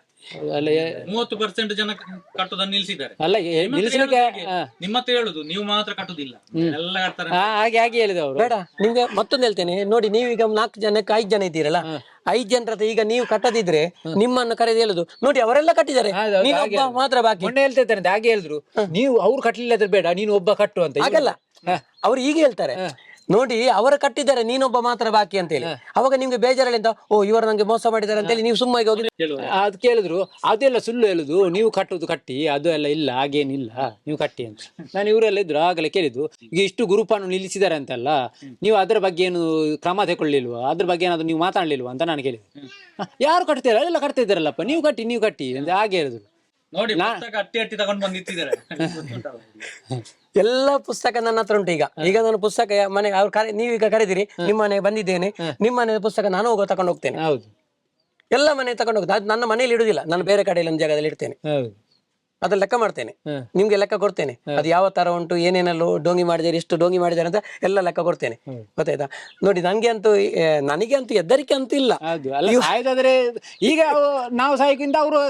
ಅಲ್ಲ ಏ- ಮೂವತ್ತು ಪರ್ಸೆಂಟ್ ಜನ ಕಟ್ಟುದನ್ನು ನಿಲ್ಸಿದ್ದಾರೆ. ಅಲ್ಲ ಏ- ನಿಮ್ಮ ಹತ್ರ ನಿಲ್ಲಿಸ್ಲಿಕ್ಕೆ ಹೇಳುದು ಹೇಗೆ? ನಿಮ್ಮ ಹತ್ರ ಹೇಳುದು ನೀವು ಮಾತ್ರ ಕಟ್ಟುದಿಲ್ಲ. ಎಲ್ಲ ಕಟ್ತಾರೆ. ಹಾ, ಹಾಗೆ ಹಾಗೆ ಹೇಳಿದ ಅವರು. ಬೇಡ ನಿಮ್ಗೆ ಮತ್ತೊಂದು ಹೇಳ್ತೇನೆ. ನೋಡಿ ನೀವು ಈಗ ನಾಲ್ಕು ಜನಕ್ಕೆ ಐದು ಜನ ಇದ್ದೀರಲ್ಲ ಐದು ಜನರ ಹತ್ರ ಈಗ ನೀವು ಕಟ್ಟದಿದ್ರೆ ನಿಮ್ಮನ್ನು ಕರೆದು ಹೇಳುದು. ನೋಡಿ ಅವರೆಲ್ಲ ಕಟ್ಟಿದ್ದಾರೆ. ಹೌದು, ಹೌದು, ನೀನು ಹಾಗೆ ಮಾತ್ರ ಬಾಕಿ. ಮೊನ್ನೆ ಹೇಳ್ತಾ ಇದ್ದಾರೆ ಅಂತ ಹಾಗೆ ಹೇಳಿದ್ರು. ನೀವು ಅವ್ರು ಕಟ್ಲಿಲ್ಲ ಅಂದ್ರೆ ಬೇಡ ನೀನು ಒಬ್ಬ ಕಟ್ಟು ಅಂತ. ಹಾಗಲ್ಲ. ಅವ್ರು ಈಗ ಹೇಳ್ತಾರೆ. ನೋಡಿ ಅವರು ಕಟ್ಟಿದ್ದಾರೆ ನೀನೊಬ್ಬ ಮಾತ್ರ ಬಾಕಿ ಅಂತ ಹೇಳಿ ಅವಾಗ ನಿಮ್ಗೆ ಬೇಜಾರಲ್ಲಿ ಅಂತ ಓ ಇವರು ನಂಗೆ ಮೋಸ ಮಾಡಿದ್ದಾರೆ ಅಂತ ಹೇಳಿ ನೀವು ಸುಮ್ಮನೆ ಹೋಗಿ ಅದು ಕೇಳಿದ್ರು ಅದೆಲ್ಲ ಸುಳ್ಳು ಹೇಳುದು ನೀವು ಕಟ್ಟುದು ಕಟ್ಟಿ ಅದು ಎಲ್ಲ ಇಲ್ಲ ಹಾಗೇನಿಲ್ಲ ನೀವು ಕಟ್ಟಿ ಅಂತ. ನಾನು ಇವರೆಲ್ಲ ಇದ್ರು ಆಗಲೇ ಕೇಳಿದ್ದು ಈಗ ಇಷ್ಟು ಗುರುಪನ್ನು ನಿಲ್ಲಿಸಿದ್ದಾರೆ ಅಂತಲ್ಲ ನೀವು ಅದರ ಬಗ್ಗೆ ಏನು ಕ್ರಮ ತಗೊಳ್ಳಿಲ್ವಾ ಅದ್ರ ಬಗ್ಗೆ ಏನಾದ್ರು ನೀವು ಮಾತಾಡ್ಲಿಲ್ವಾ ಅಂತ ನಾನು ಕೇಳಿದೆ ಹ, ಯಾರು ಕಟ್ತೀರಾ ಎಲ್ಲ ಕಟ್ತಾ ಇದ್ದಾರಲ್ಲಪ್ಪ ನೀವು ಕಟ್ಟಿ ನೀವು ಕಟ್ಟಿ ಅಂತ ಹಾಗೆ ಹೇಳಿದ್ರು. ನೋಡಿ ಪುಸ್ತಕ ಅಟ್ಟಿ ಅಟ್ಟಿ ತಗೊಂಡ್ ಬಂದು ನಿಂತಿದ್ದಾರೆ. ಎಲ್ಲ ಪುಸ್ತಕ ನನ್ನ ಹತ್ರ ಉಂಟು ಈಗ. ಈಗ ನಾನು ಪುಸ್ತಕ ಮನೆ ಅವ್ರು ಕರೆ ನೀವು ಈಗ ಕರೆದಿರಿ ನಿಮ್ಮ ಮನೆ ಬಂದಿದ್ದೇನೆ. ನಿಮ್ಮ ಮನೆ ಪುಸ್ತಕ ನಾನು ಹೋಗೋ ತಕೊಂಡು ಹೋಗ್ತೇನೆ. ಹೌದು. ಎಲ್ಲ ಮನೆ ತಕೊಂಡು ಹೋಗ್ತೇನೆ. ಅದು ನನ್ನ ಮನೆಯಲ್ಲಿ ಇಡುದಿಲ್ಲ. ನಾನು ಬೇರೆ ಕಡೆಯಲ್ಲಿ ಒಂದು ಜಾಗದಲ್ಲಿ ಇಡ್ತೇನೆ. ಹೌದು. ಅದ್ರ ಲೆಕ್ಕ ಮಾಡ್ತೇನೆ. ನಿಮ್ಗೆ ಲೆಕ್ಕ ಕೊಡ್ತೇನೆ. ಅದು ಯಾವ ತರ ಉಂಟು ಏನೇನಲ್ಲು ಡೋಂಗಿ ಮಾಡಿದಾರೆ ಎಷ್ಟು ಡೋಂಗಿ ಮಾಡಿದಾರೆ ಅಂತ ಎಲ್ಲ ಲೆಕ್ಕ ಕೊಡ್ತೇನೆ. ಗೊತ್ತಾಯ್ತಾ? ನೋಡಿ ನಂಗೆ ಅಂತೂ ನನಗೆ ಅಂತೂ ಎದ್ದರಿಕೆ ಅಂತೂ ಇಲ್ಲ. ಹೌದು ಅಲ್ಲ ಸಾಯೋದಾದ್ರೆ ಈಗ ನಾವು ಸಾಯಕ್ಕಿಂತ ಅವರು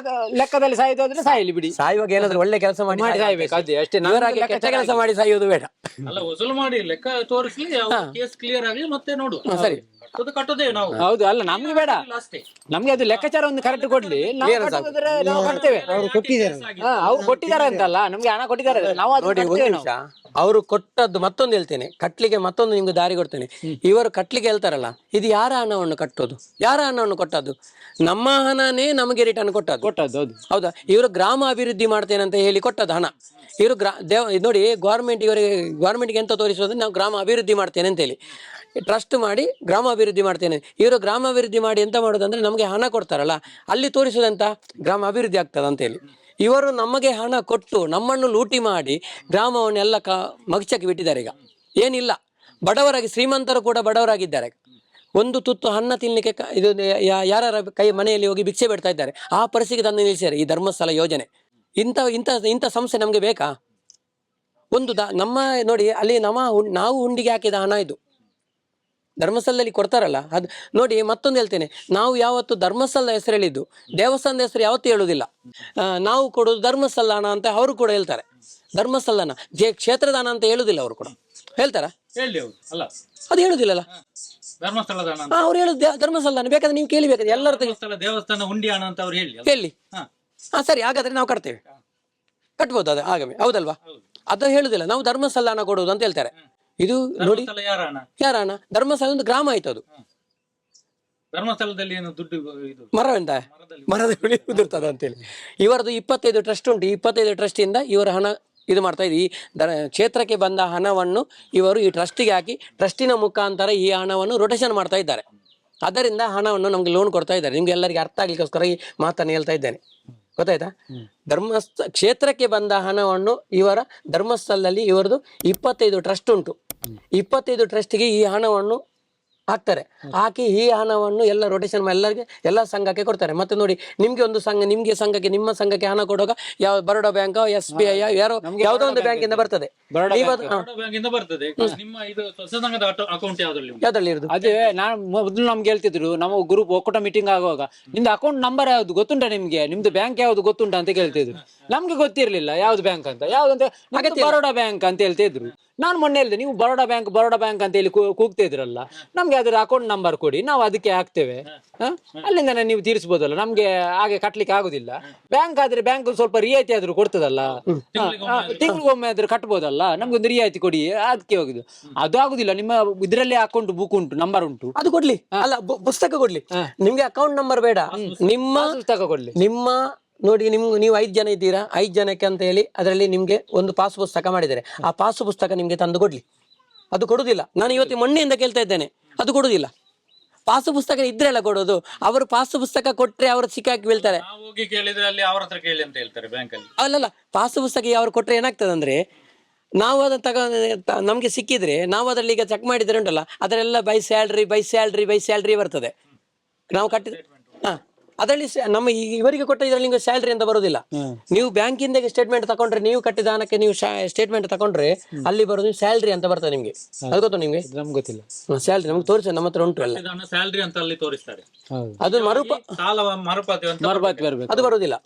ಲೆಕ್ಕದಲ್ಲಿ ಸಾಯ್ದಾದ್ರೆ ಸಾಯಲಿ ಬಿಡಿ. ಸಾಯುವಾಗ ಏನಾದ್ರೂ ಒಳ್ಳೆ ಕೆಲಸ ಮಾಡಿ ಸಾಯ್ಬೇಕು ಅದೇ ಅಷ್ಟೇ. ಕೆಟ್ಟ ಕೆಲಸ ಮಾಡಿ ಸಾಯೋದು ಬೇಡ. ಅಲ್ಲ ವಸೂಲು ಮಾಡಿ ಲೆಕ್ಕ ತೋರಿಸ್ಲಿ ಕೇಸ್ ಕ್ಲಿಯರ್ ಆಗ್ಲಿ ಮತ್ತೆ ನೋಡು ಸರಿ. ಕಟ್ಟೋದು ಕಟ್ಟೋದೇ ನಾವು. ಹೌದು ಅಲ್ಲ ನಮ್ಗೆ ಬೇಡ. ಅಷ್ಟೇ. ನಮ್ಗೆ ಅದು ಲೆಕ್ಕಾಚಾರ ಒಂದು ಕರೆಕ್ಟ್ ಕೊಡ್ಲಿ. ನಾವು ಕಟ್ಟುವುದಾದ್ರೆ ನಾವು ಕಟ್ತೇವೆ. ಅವ್ರು ಕೊಟ್ಟಿದ್ದಾರೆ. ಹಾ, ಅವ್ರು ಕೊಟ್ಟಿದ್ದಾರೆ ಅಂತಲ್ಲ ನಮ್ಗೆ ಹಣ ಕೊಟ್ಟಿದ್ದಾರೆ. ನಾವು ಅದು ನೋಡಿ ಒಂದು ಕಟ್ತೇವೆ ನಿಮಿಷ. ಅವರು ಕೊಟ್ಟದ್ದು ಮತ್ತೊಂದು ಹೇಳ್ತೇನೆ. ಕಟ್ಲಿಗೆ ಮತ್ತೊಂದು ನಿಮ್ಗೆ ದಾರಿ ಕೊಡ್ತೇನೆ. ಇವರು ಕಟ್ಲಿಗೆ ಹೇಳ್ತಾರಲ್ಲ ಇದು ಯಾರ ಹಣವನ್ನು ಕಟ್ಟೋದು? ಯಾರ ಹಣವನ್ನು ಕೊಟ್ಟದ್ದು? ನಮ್ಮ ಹಣನೇ ನಮಗೆ ರಿಟರ್ನ್ ಕೊಟ್ಟದ್ದು. ಕೊಟ್ಟದ್ದು ಹೌದು. ಹೌದಾ? ಇವರು ಗ್ರಾಮ ಅಭಿವೃದ್ಧಿ ಮಾಡ್ತೇನೆ ಅಂತ ಹೇಳಿ ಕೊಟ್ಟದ್ದು ಹಣ. ಇವರು ಗ್ರಾ ದೇವ ನೋಡಿ ಗೌರ್ಮೆಂಟ್ ಇವರಿಗೆ ಗೌರ್ಮೆಂಟ್ಗೆ ಎಂತ ತೋರಿಸೋದು ನಾವು ಗ್ರಾಮ ಅಭಿವೃದ್ಧಿ ಮಾಡ್ತೇನೆ ಅಂತೇಳಿ ಟ್ರಸ್ಟ್ ಮಾಡಿ ಗ್ರಾಮ ಅಭಿವೃದ್ಧಿ ಮಾಡ್ತೇನೆ. ಇವರು ಗ್ರಾಮ ಅಭಿವೃದ್ಧಿ ಮಾಡಿ ಎಂತ ಮಾಡೋದಂದ್ರೆ ನಮಗೆ ಹಣ ಕೊಡ್ತಾರಲ್ಲ ಅಲ್ಲಿ ತೋರಿಸೋದಂತ? ಗ್ರಾಮ ಅಭಿವೃದ್ಧಿ ಆಗ್ತದೆ ಅಂತೇಳಿ ಇವರು ನಮಗೆ ಹಣ ಕೊಟ್ಟು ನಮ್ಮನ್ನು ಲೂಟಿ ಮಾಡಿ ಗ್ರಾಮವನ್ನೆಲ್ಲ ಕ ಮಗಚಕ್ಕೆ ಬಿಟ್ಟಿದ್ದಾರೆ ಈಗ. ಏನಿಲ್ಲ. ಬಡವರಾಗಿ ಶ್ರೀಮಂತರು ಕೂಡ ಬಡವರಾಗಿದ್ದಾರೆ. ಒಂದು ತುತ್ತು ಅನ್ನ ತಿನ್ನಲಿಕ್ಕೆ ಇದು ಯಾರ ಕೈ ಮನೆಯಲ್ಲಿ ಹೋಗಿ ಭಿಕ್ಷೆ ಬಿಡ್ತಾ ಇದ್ದಾರೆ. ಆ ಪರಿಸ್ಥಿತಿಗೆ ತಂದು ನಿಲ್ಲಿಸಿದ್ದಾರೆ ಈ ಧರ್ಮಸ್ಥಳ ಯೋಜನೆ. ಇಂಥ ಇಂಥ ಇಂಥ ಸಂಸ್ಥೆ ನಮಗೆ ಬೇಕಾ? ಒಂದು ದ ನಮ್ಮ ನೋಡಿ ಅಲ್ಲಿ ನಮ್ಮ ನಾವು ಹುಂಡಿಗೆ ಹಾಕಿದ ಹಣ ಇದು. ಧರ್ಮಸ್ಥಳದಲ್ಲಿ ಕೊಡ್ತಾರಲ್ಲ? ಅದು ನೋಡಿ ಮತ್ತೊಂದು ಹೇಳ್ತೇನೆ. ನಾವು ಯಾವತ್ತು ಧರ್ಮಸ್ಥಳದ ಹೆಸರು ಹೇಳಿದ್ದು ದೇವಸ್ಥಾನದ ಹೆಸರು ಯಾವತ್ತೂ ಹೇಳುವುದಿಲ್ಲ ನಾವು ಕೊಡೋದು ಧರ್ಮಸ್ಥಳ ಹಣ ಅಂತ ಅವರು ಕೂಡ ಹೇಳ್ತಾರೆ. ಧರ್ಮಸ್ಥಳ ಜೇ ಕ್ಷೇತ್ರದಾನ ಅಂತ ಹೇಳುದಿಲ್ಲ ಅವರು ಕೂಡ. ಹೇಳ್ತಾರಾ? ಅಲ್ಲ. ಅದು ಹೇಳುದಿಲ್ಲಲ್ಲ? ಅವ್ರು ಹೇಳುದು ದೇ- ಧರ್ಮಸ್ಥಳ ಹಣ ಬೇಕಾದ್ರೆ ನೀವು ಕೇಳಿಬೇಕಾದ್ರೆ ಎಲ್ಲರ ಹತ್ರ ಧರ್ಮಸ್ಥಳ ದೇವಸ್ಥಾನ ಹಣ ಅಂತ ಅವ್ರು ಹೇಳಿ? ಕೇಳಿ ಹಾ. ಸರಿ ಹಾಗಾದ್ರೆ ನಾವು ಕಟ್ತೇವೆ. ಕಟ್ಬೋದು ಅದು ಆಗಮೆ ಹೌದಲ್ವಾ? ಅದು ಹೇಳುದಿಲ್ಲ. ನಾವು ಧರ್ಮಸ್ಥಳ ಹಣ ಕೊಡುವುದು ಅಂತ ಹೇಳ್ತಾರೆ. ಇದು ನೋಡಿ. ಯಾರ ಧರ್ಮಸ್ಥಳ ಒಂದು ಗ್ರಾಮ ಆಯ್ತು ಅದು. ಧರ್ಮಸ್ಥಳದಲ್ಲಿ ಏನು ದುಡ್ಡು ಇದು? ಮರದ ಹುಳಿ ಉದುರ್ತದ ಅಂತೇಳಿ ಇವರದು ಇಪ್ಪತ್ತೈದು ಟ್ರಸ್ಟ್ ಉಂಟು. ಇಪ್ಪತ್ತೈದು ಇಪ್ಪತ್ತೈದು ಟ್ರಸ್ಟಿಂದ ಇವರ ಹಣ ಇದು ಮಾಡ್ತಾ ಇದ್ದೀವಿ ಈ ಕ್ಷೇತ್ರಕ್ಕೆ ಬಂದ ಹಣವನ್ನು ಇವರು ಈ ಟ್ರಸ್ಟಿಗೆ ಹಾಕಿ ಟ್ರಸ್ಟಿನ ಮುಖಾಂತರ ಈ ಹಣವನ್ನು ರೊಟೇಷನ್ ಮಾಡ್ತಾ ಇದ್ದಾರೆ. ಅದರಿಂದ ಹಣವನ್ನು ನಮಗೆ ಲೋನ್ ಕೊಡ್ತಾ ಇದ್ದಾರೆ. ನಿಮ್ಗೆ ಎಲ್ಲರಿಗೆ ಅರ್ಥ ಆಗ್ಲಿಕ್ಕೋಸ್ಕರ ಈ ಮಾತನ್ನು ಹೇಳ್ತಾ ಇದ್ದೇನೆ. ಗೊತ್ತಾಯ್ತಾ? ಧರ್ಮಸ್ಥ ಕ್ಷೇತ್ರಕ್ಕೆ ಬಂದ ಹಣವನ್ನು ಇವರ ಧರ್ಮಸ್ಥಳದಲ್ಲಿ ಇವರದು ಇಪ್ಪತ್ತೈದು ಟ್ರಸ್ಟ್ ಉಂಟು. ಇಪ್ಪತ್ತೈದು ಟ್ರಸ್ಟ್ಗೆ ಈ ಹಣವನ್ನು ಹಾಕ್ತಾರೆ. ಹಾಕಿ ಈ ಹಣವನ್ನು ಎಲ್ಲ ರೊಟೇಷನ್ ಎಲ್ಲರಿಗೆ ಎಲ್ಲ ಸಂಘಕ್ಕೆ ಕೊಡ್ತಾರೆ. ಮತ್ತೆ ನೋಡಿ ನಿಮ್ಗೆ ಒಂದು ಸಂಘ ನಿಮ್ಗೆ ಸಂಘಕ್ಕೆ ನಿಮ್ಮ ಸಂಘಕ್ಕೆ ಹಣ ಕೊಡುವಾಗ ಯಾವ Baroda bank S B I ಯಾರೋ ಯಾವುದೋ ಒಂದು ಬ್ಯಾಂಕಿಂದ ಬರ್ತದೆ. ನೀವು ಬ್ಯಾಂಕ್ ಇಂದ ಬರ್ತದೆ. ಯಾವ್ದ್ರಲ್ಲಿ? ಇರುದು? ಅದೇ ನಾನು ಮೊದಲು ನಮ್ಗೆ ಹೇಳ್ತಿದ್ರು ನಮ್ಮ ಗ್ರೂಪ್ ಒಕ್ಕೂಟ ಮೀಟಿಂಗ್ ಆಗುವಾಗ. ನಿಮ್ದು ಅಕೌಂಟ್ ನಂಬರ್ ಯಾವ್ದು ಗೊತ್ತುಂಟ ನಿಮ್ಗೆ? ನಿಮ್ದು ಬ್ಯಾಂಕ್ ಯಾವ್ದು ಗೊತ್ತುಂಟಾ ಅಂತ ಕೇಳ್ತಿದ್ರು. ನಮ್ಗೆ ಗೊತ್ತಿರ್ಲಿಲ್ಲ ಯಾವ್ದು ಬ್ಯಾಂಕ್ ಅಂತ. ಯಾವ್ದಂತ ಅಂತ ಬರೋಡಾ ಬ್ಯಾಂಕ್ ಅಂತ ಹೇಳ್ತಿದ್ರು. ನಾನು ಮೊನ್ನೆ ಹೇಳಿದೆ ನೀವು ಬರೋಡಾ ಬ್ಯಾಂಕ್ ಬರೋಡಾ ಬ್ಯಾಂಕ್ ಅಂತ ಹೇಳಿ ಕೂ- ಕೂಗ್ತಾ ಇದ್ರಲ್ಲ ನಮ್ಗೆ ಅದರ ಅಕೌಂಟ್ ನಂಬರ್ ಕೊಡಿ ನಾವು ಅದಕ್ಕೆ ಹಾಕ್ತೇವೆ. ಹ? ಅಲ್ಲಿಂದ ನೀವು ತೀರಿಸಬಹುದಲ್ಲ ನಮ್ಗೆ ಹಾಗೆ ಕಟ್ಲಿಕ್ಕೆ ಆಗುದಿಲ್ಲ. ಬ್ಯಾಂಕ್ ಆದ್ರೆ ಬ್ಯಾಂಕ್ ಸ್ವಲ್ಪ ರಿಯಾಯಿತಿ ಆದ್ರೂ ಕೊಡ್ತದಲ್ಲ. ತಿಂಗಳಿಗೊಮ್ಮೆ ಆದ್ರೂ ಕಟ್ಬೋದಲ್ಲ ನಮ್ಗೊಂದು ಒಂದು ರಿಯಾಯಿತಿ ಕೊಡಿ ಅದಕ್ಕೆ ಹೋಗುದು. ಅದು ಆಗುದಿಲ್ಲ ನಿಮ್ಮ ಇದ್ರಲ್ಲೇ ಅಕೌಂಟ್ ಬುಕ್ ಉಂಟು ನಂಬರ್ ಉಂಟು. ಅದು ಕೊಡ್ಲಿ. ಅಲ್ಲ ಬು- ಪುಸ್ತಕ ಕೊಡ್ಲಿ. ನಿಮ್ಗೆ ಅಕೌಂಟ್ ನಂಬರ್ ಬೇಡ. ನಿಮ್ಮ ಪುಸ್ತಕ ಕೊಡ್ಲಿ. ನಿಮ್ಮ ನೋಡಿ ನಿಮ್ಗೆ ನೀವು ಐದು ಜನ ಇದ್ದೀರಾ ಐದು ಜನಕ್ಕೆ ಅಂತ ಹೇಳಿ ಅದರಲ್ಲಿ ನಿಮ್ಗೆ ಒಂದು ಪಾಸ್ ಪುಸ್ತಕ ಮಾಡಿದರೆ ಆ ಪಾಸ್ ಪುಸ್ತಕ ನಿಮ್ಗೆ ತಂದು ಕೊಡ್ಲಿ. ಅದು ಕೊಡುದಿಲ್ಲ. ನಾನು ಇವತ್ತು ಮೊನ್ನೆಯಿಂದ ಕೇಳ್ತಾ ಇದ್ದೇನೆ. ಅದು ಕೊಡುವುದಿಲ್ಲ ಪಾಸು ಪುಸ್ತಕ ಇದ್ರೆ ಅಲ್ಲ ಕೊಡೋದು. ಅವರು ಪಾಸು ಪುಸ್ತಕ ಕೊಟ್ರೆ ಅವರು ಸಿಕ್ಕಾಕಿ ಬೀಳ್ತಾರೆ. ನಾವು ಹೋಗಿ ಕೇಳಿದ್ರೆ ಅಲ್ಲಿ ಅವ್ರ ಹತ್ರ ಕೇಳಿ ಅಂತ ಹೇಳ್ತಾರೆ ಬ್ಯಾಂಕಲ್ಲಿ. ಅಲ್ಲಲ್ಲ ಪಾಸು ಪುಸ್ತಕ ಅವ್ರು ಕೊಟ್ರೆ ಏನಾಗ್ತದೆ ಅಂದ್ರೆ ನಾವು ಅದನ್ನ ತಗ ತ- ನಮ್ಗೆ ಸಿಕ್ಕಿದ್ರೆ ನಾವು ಅದರಲ್ಲಿ ಈಗ ಚೆಕ್ ಮಾಡಿದ್ರೆ ಉಂಟಲ್ಲ ಅದರೆಲ್ಲ by salary by salary by salary ಬರ್ತದೆ. ನಾವು ಕಟ್ಟಿದ ಹಾ. ಅದರಲ್ಲಿ ನಮ್ಮ ಈ- ಇವರಿಗೆ ಕೊಟ್ಟ ಇದರಲ್ಲಿ ನಿಮಗೆ ಸ್ಯಾಲ್ರಿ ಅಂತ ಬರೋದಿಲ್ಲ. ನೀವು ಬ್ಯಾಂಕಿಂದ ಸ್ಟೇಟ್ಮೆಂಟ್ ತಗೊಂಡ್ರೆ ನೀವು ಕಟ್ಟಿದ ಹಣಕ್ಕೆ ನೀವು ಸ್ಟೇಟ್ಮೆಂಟ್ ತಗೊಂಡ್ರೆ ಅಲ್ಲಿ ಬರೋದು ಸ್ಯಾಲ್ರಿ ಅಂತ ಬರ್ತದೆ ನಿಮಗೆ. ಅದು ಗೊತ್ತು ನಿಮಗೆ? ನಮ್ಗೆ ಗೊತ್ತಿಲ್ಲ. ಸ್ಯಾಲ್ರಿ ನಮ್ಗೆ ತೋರಿಸ ನಮ್ಮ ಹತ್ರ ಉಂಟು ಅಲ್ಲ ಸ್ಯಾಲ್ರಿ ಅಂತ ಅಲ್ಲಿ ತೋರಿಸ್ತಾರೆ ಹೌದು. ಅದು ಮರುಪ ಸಾಲ ಮರುಪಾವತಿ ಅಂತ ಮರುಪಾವತಿ ಬರ್ಬೇಕು. ಅದು ಬರೋದಿಲ್ಲ.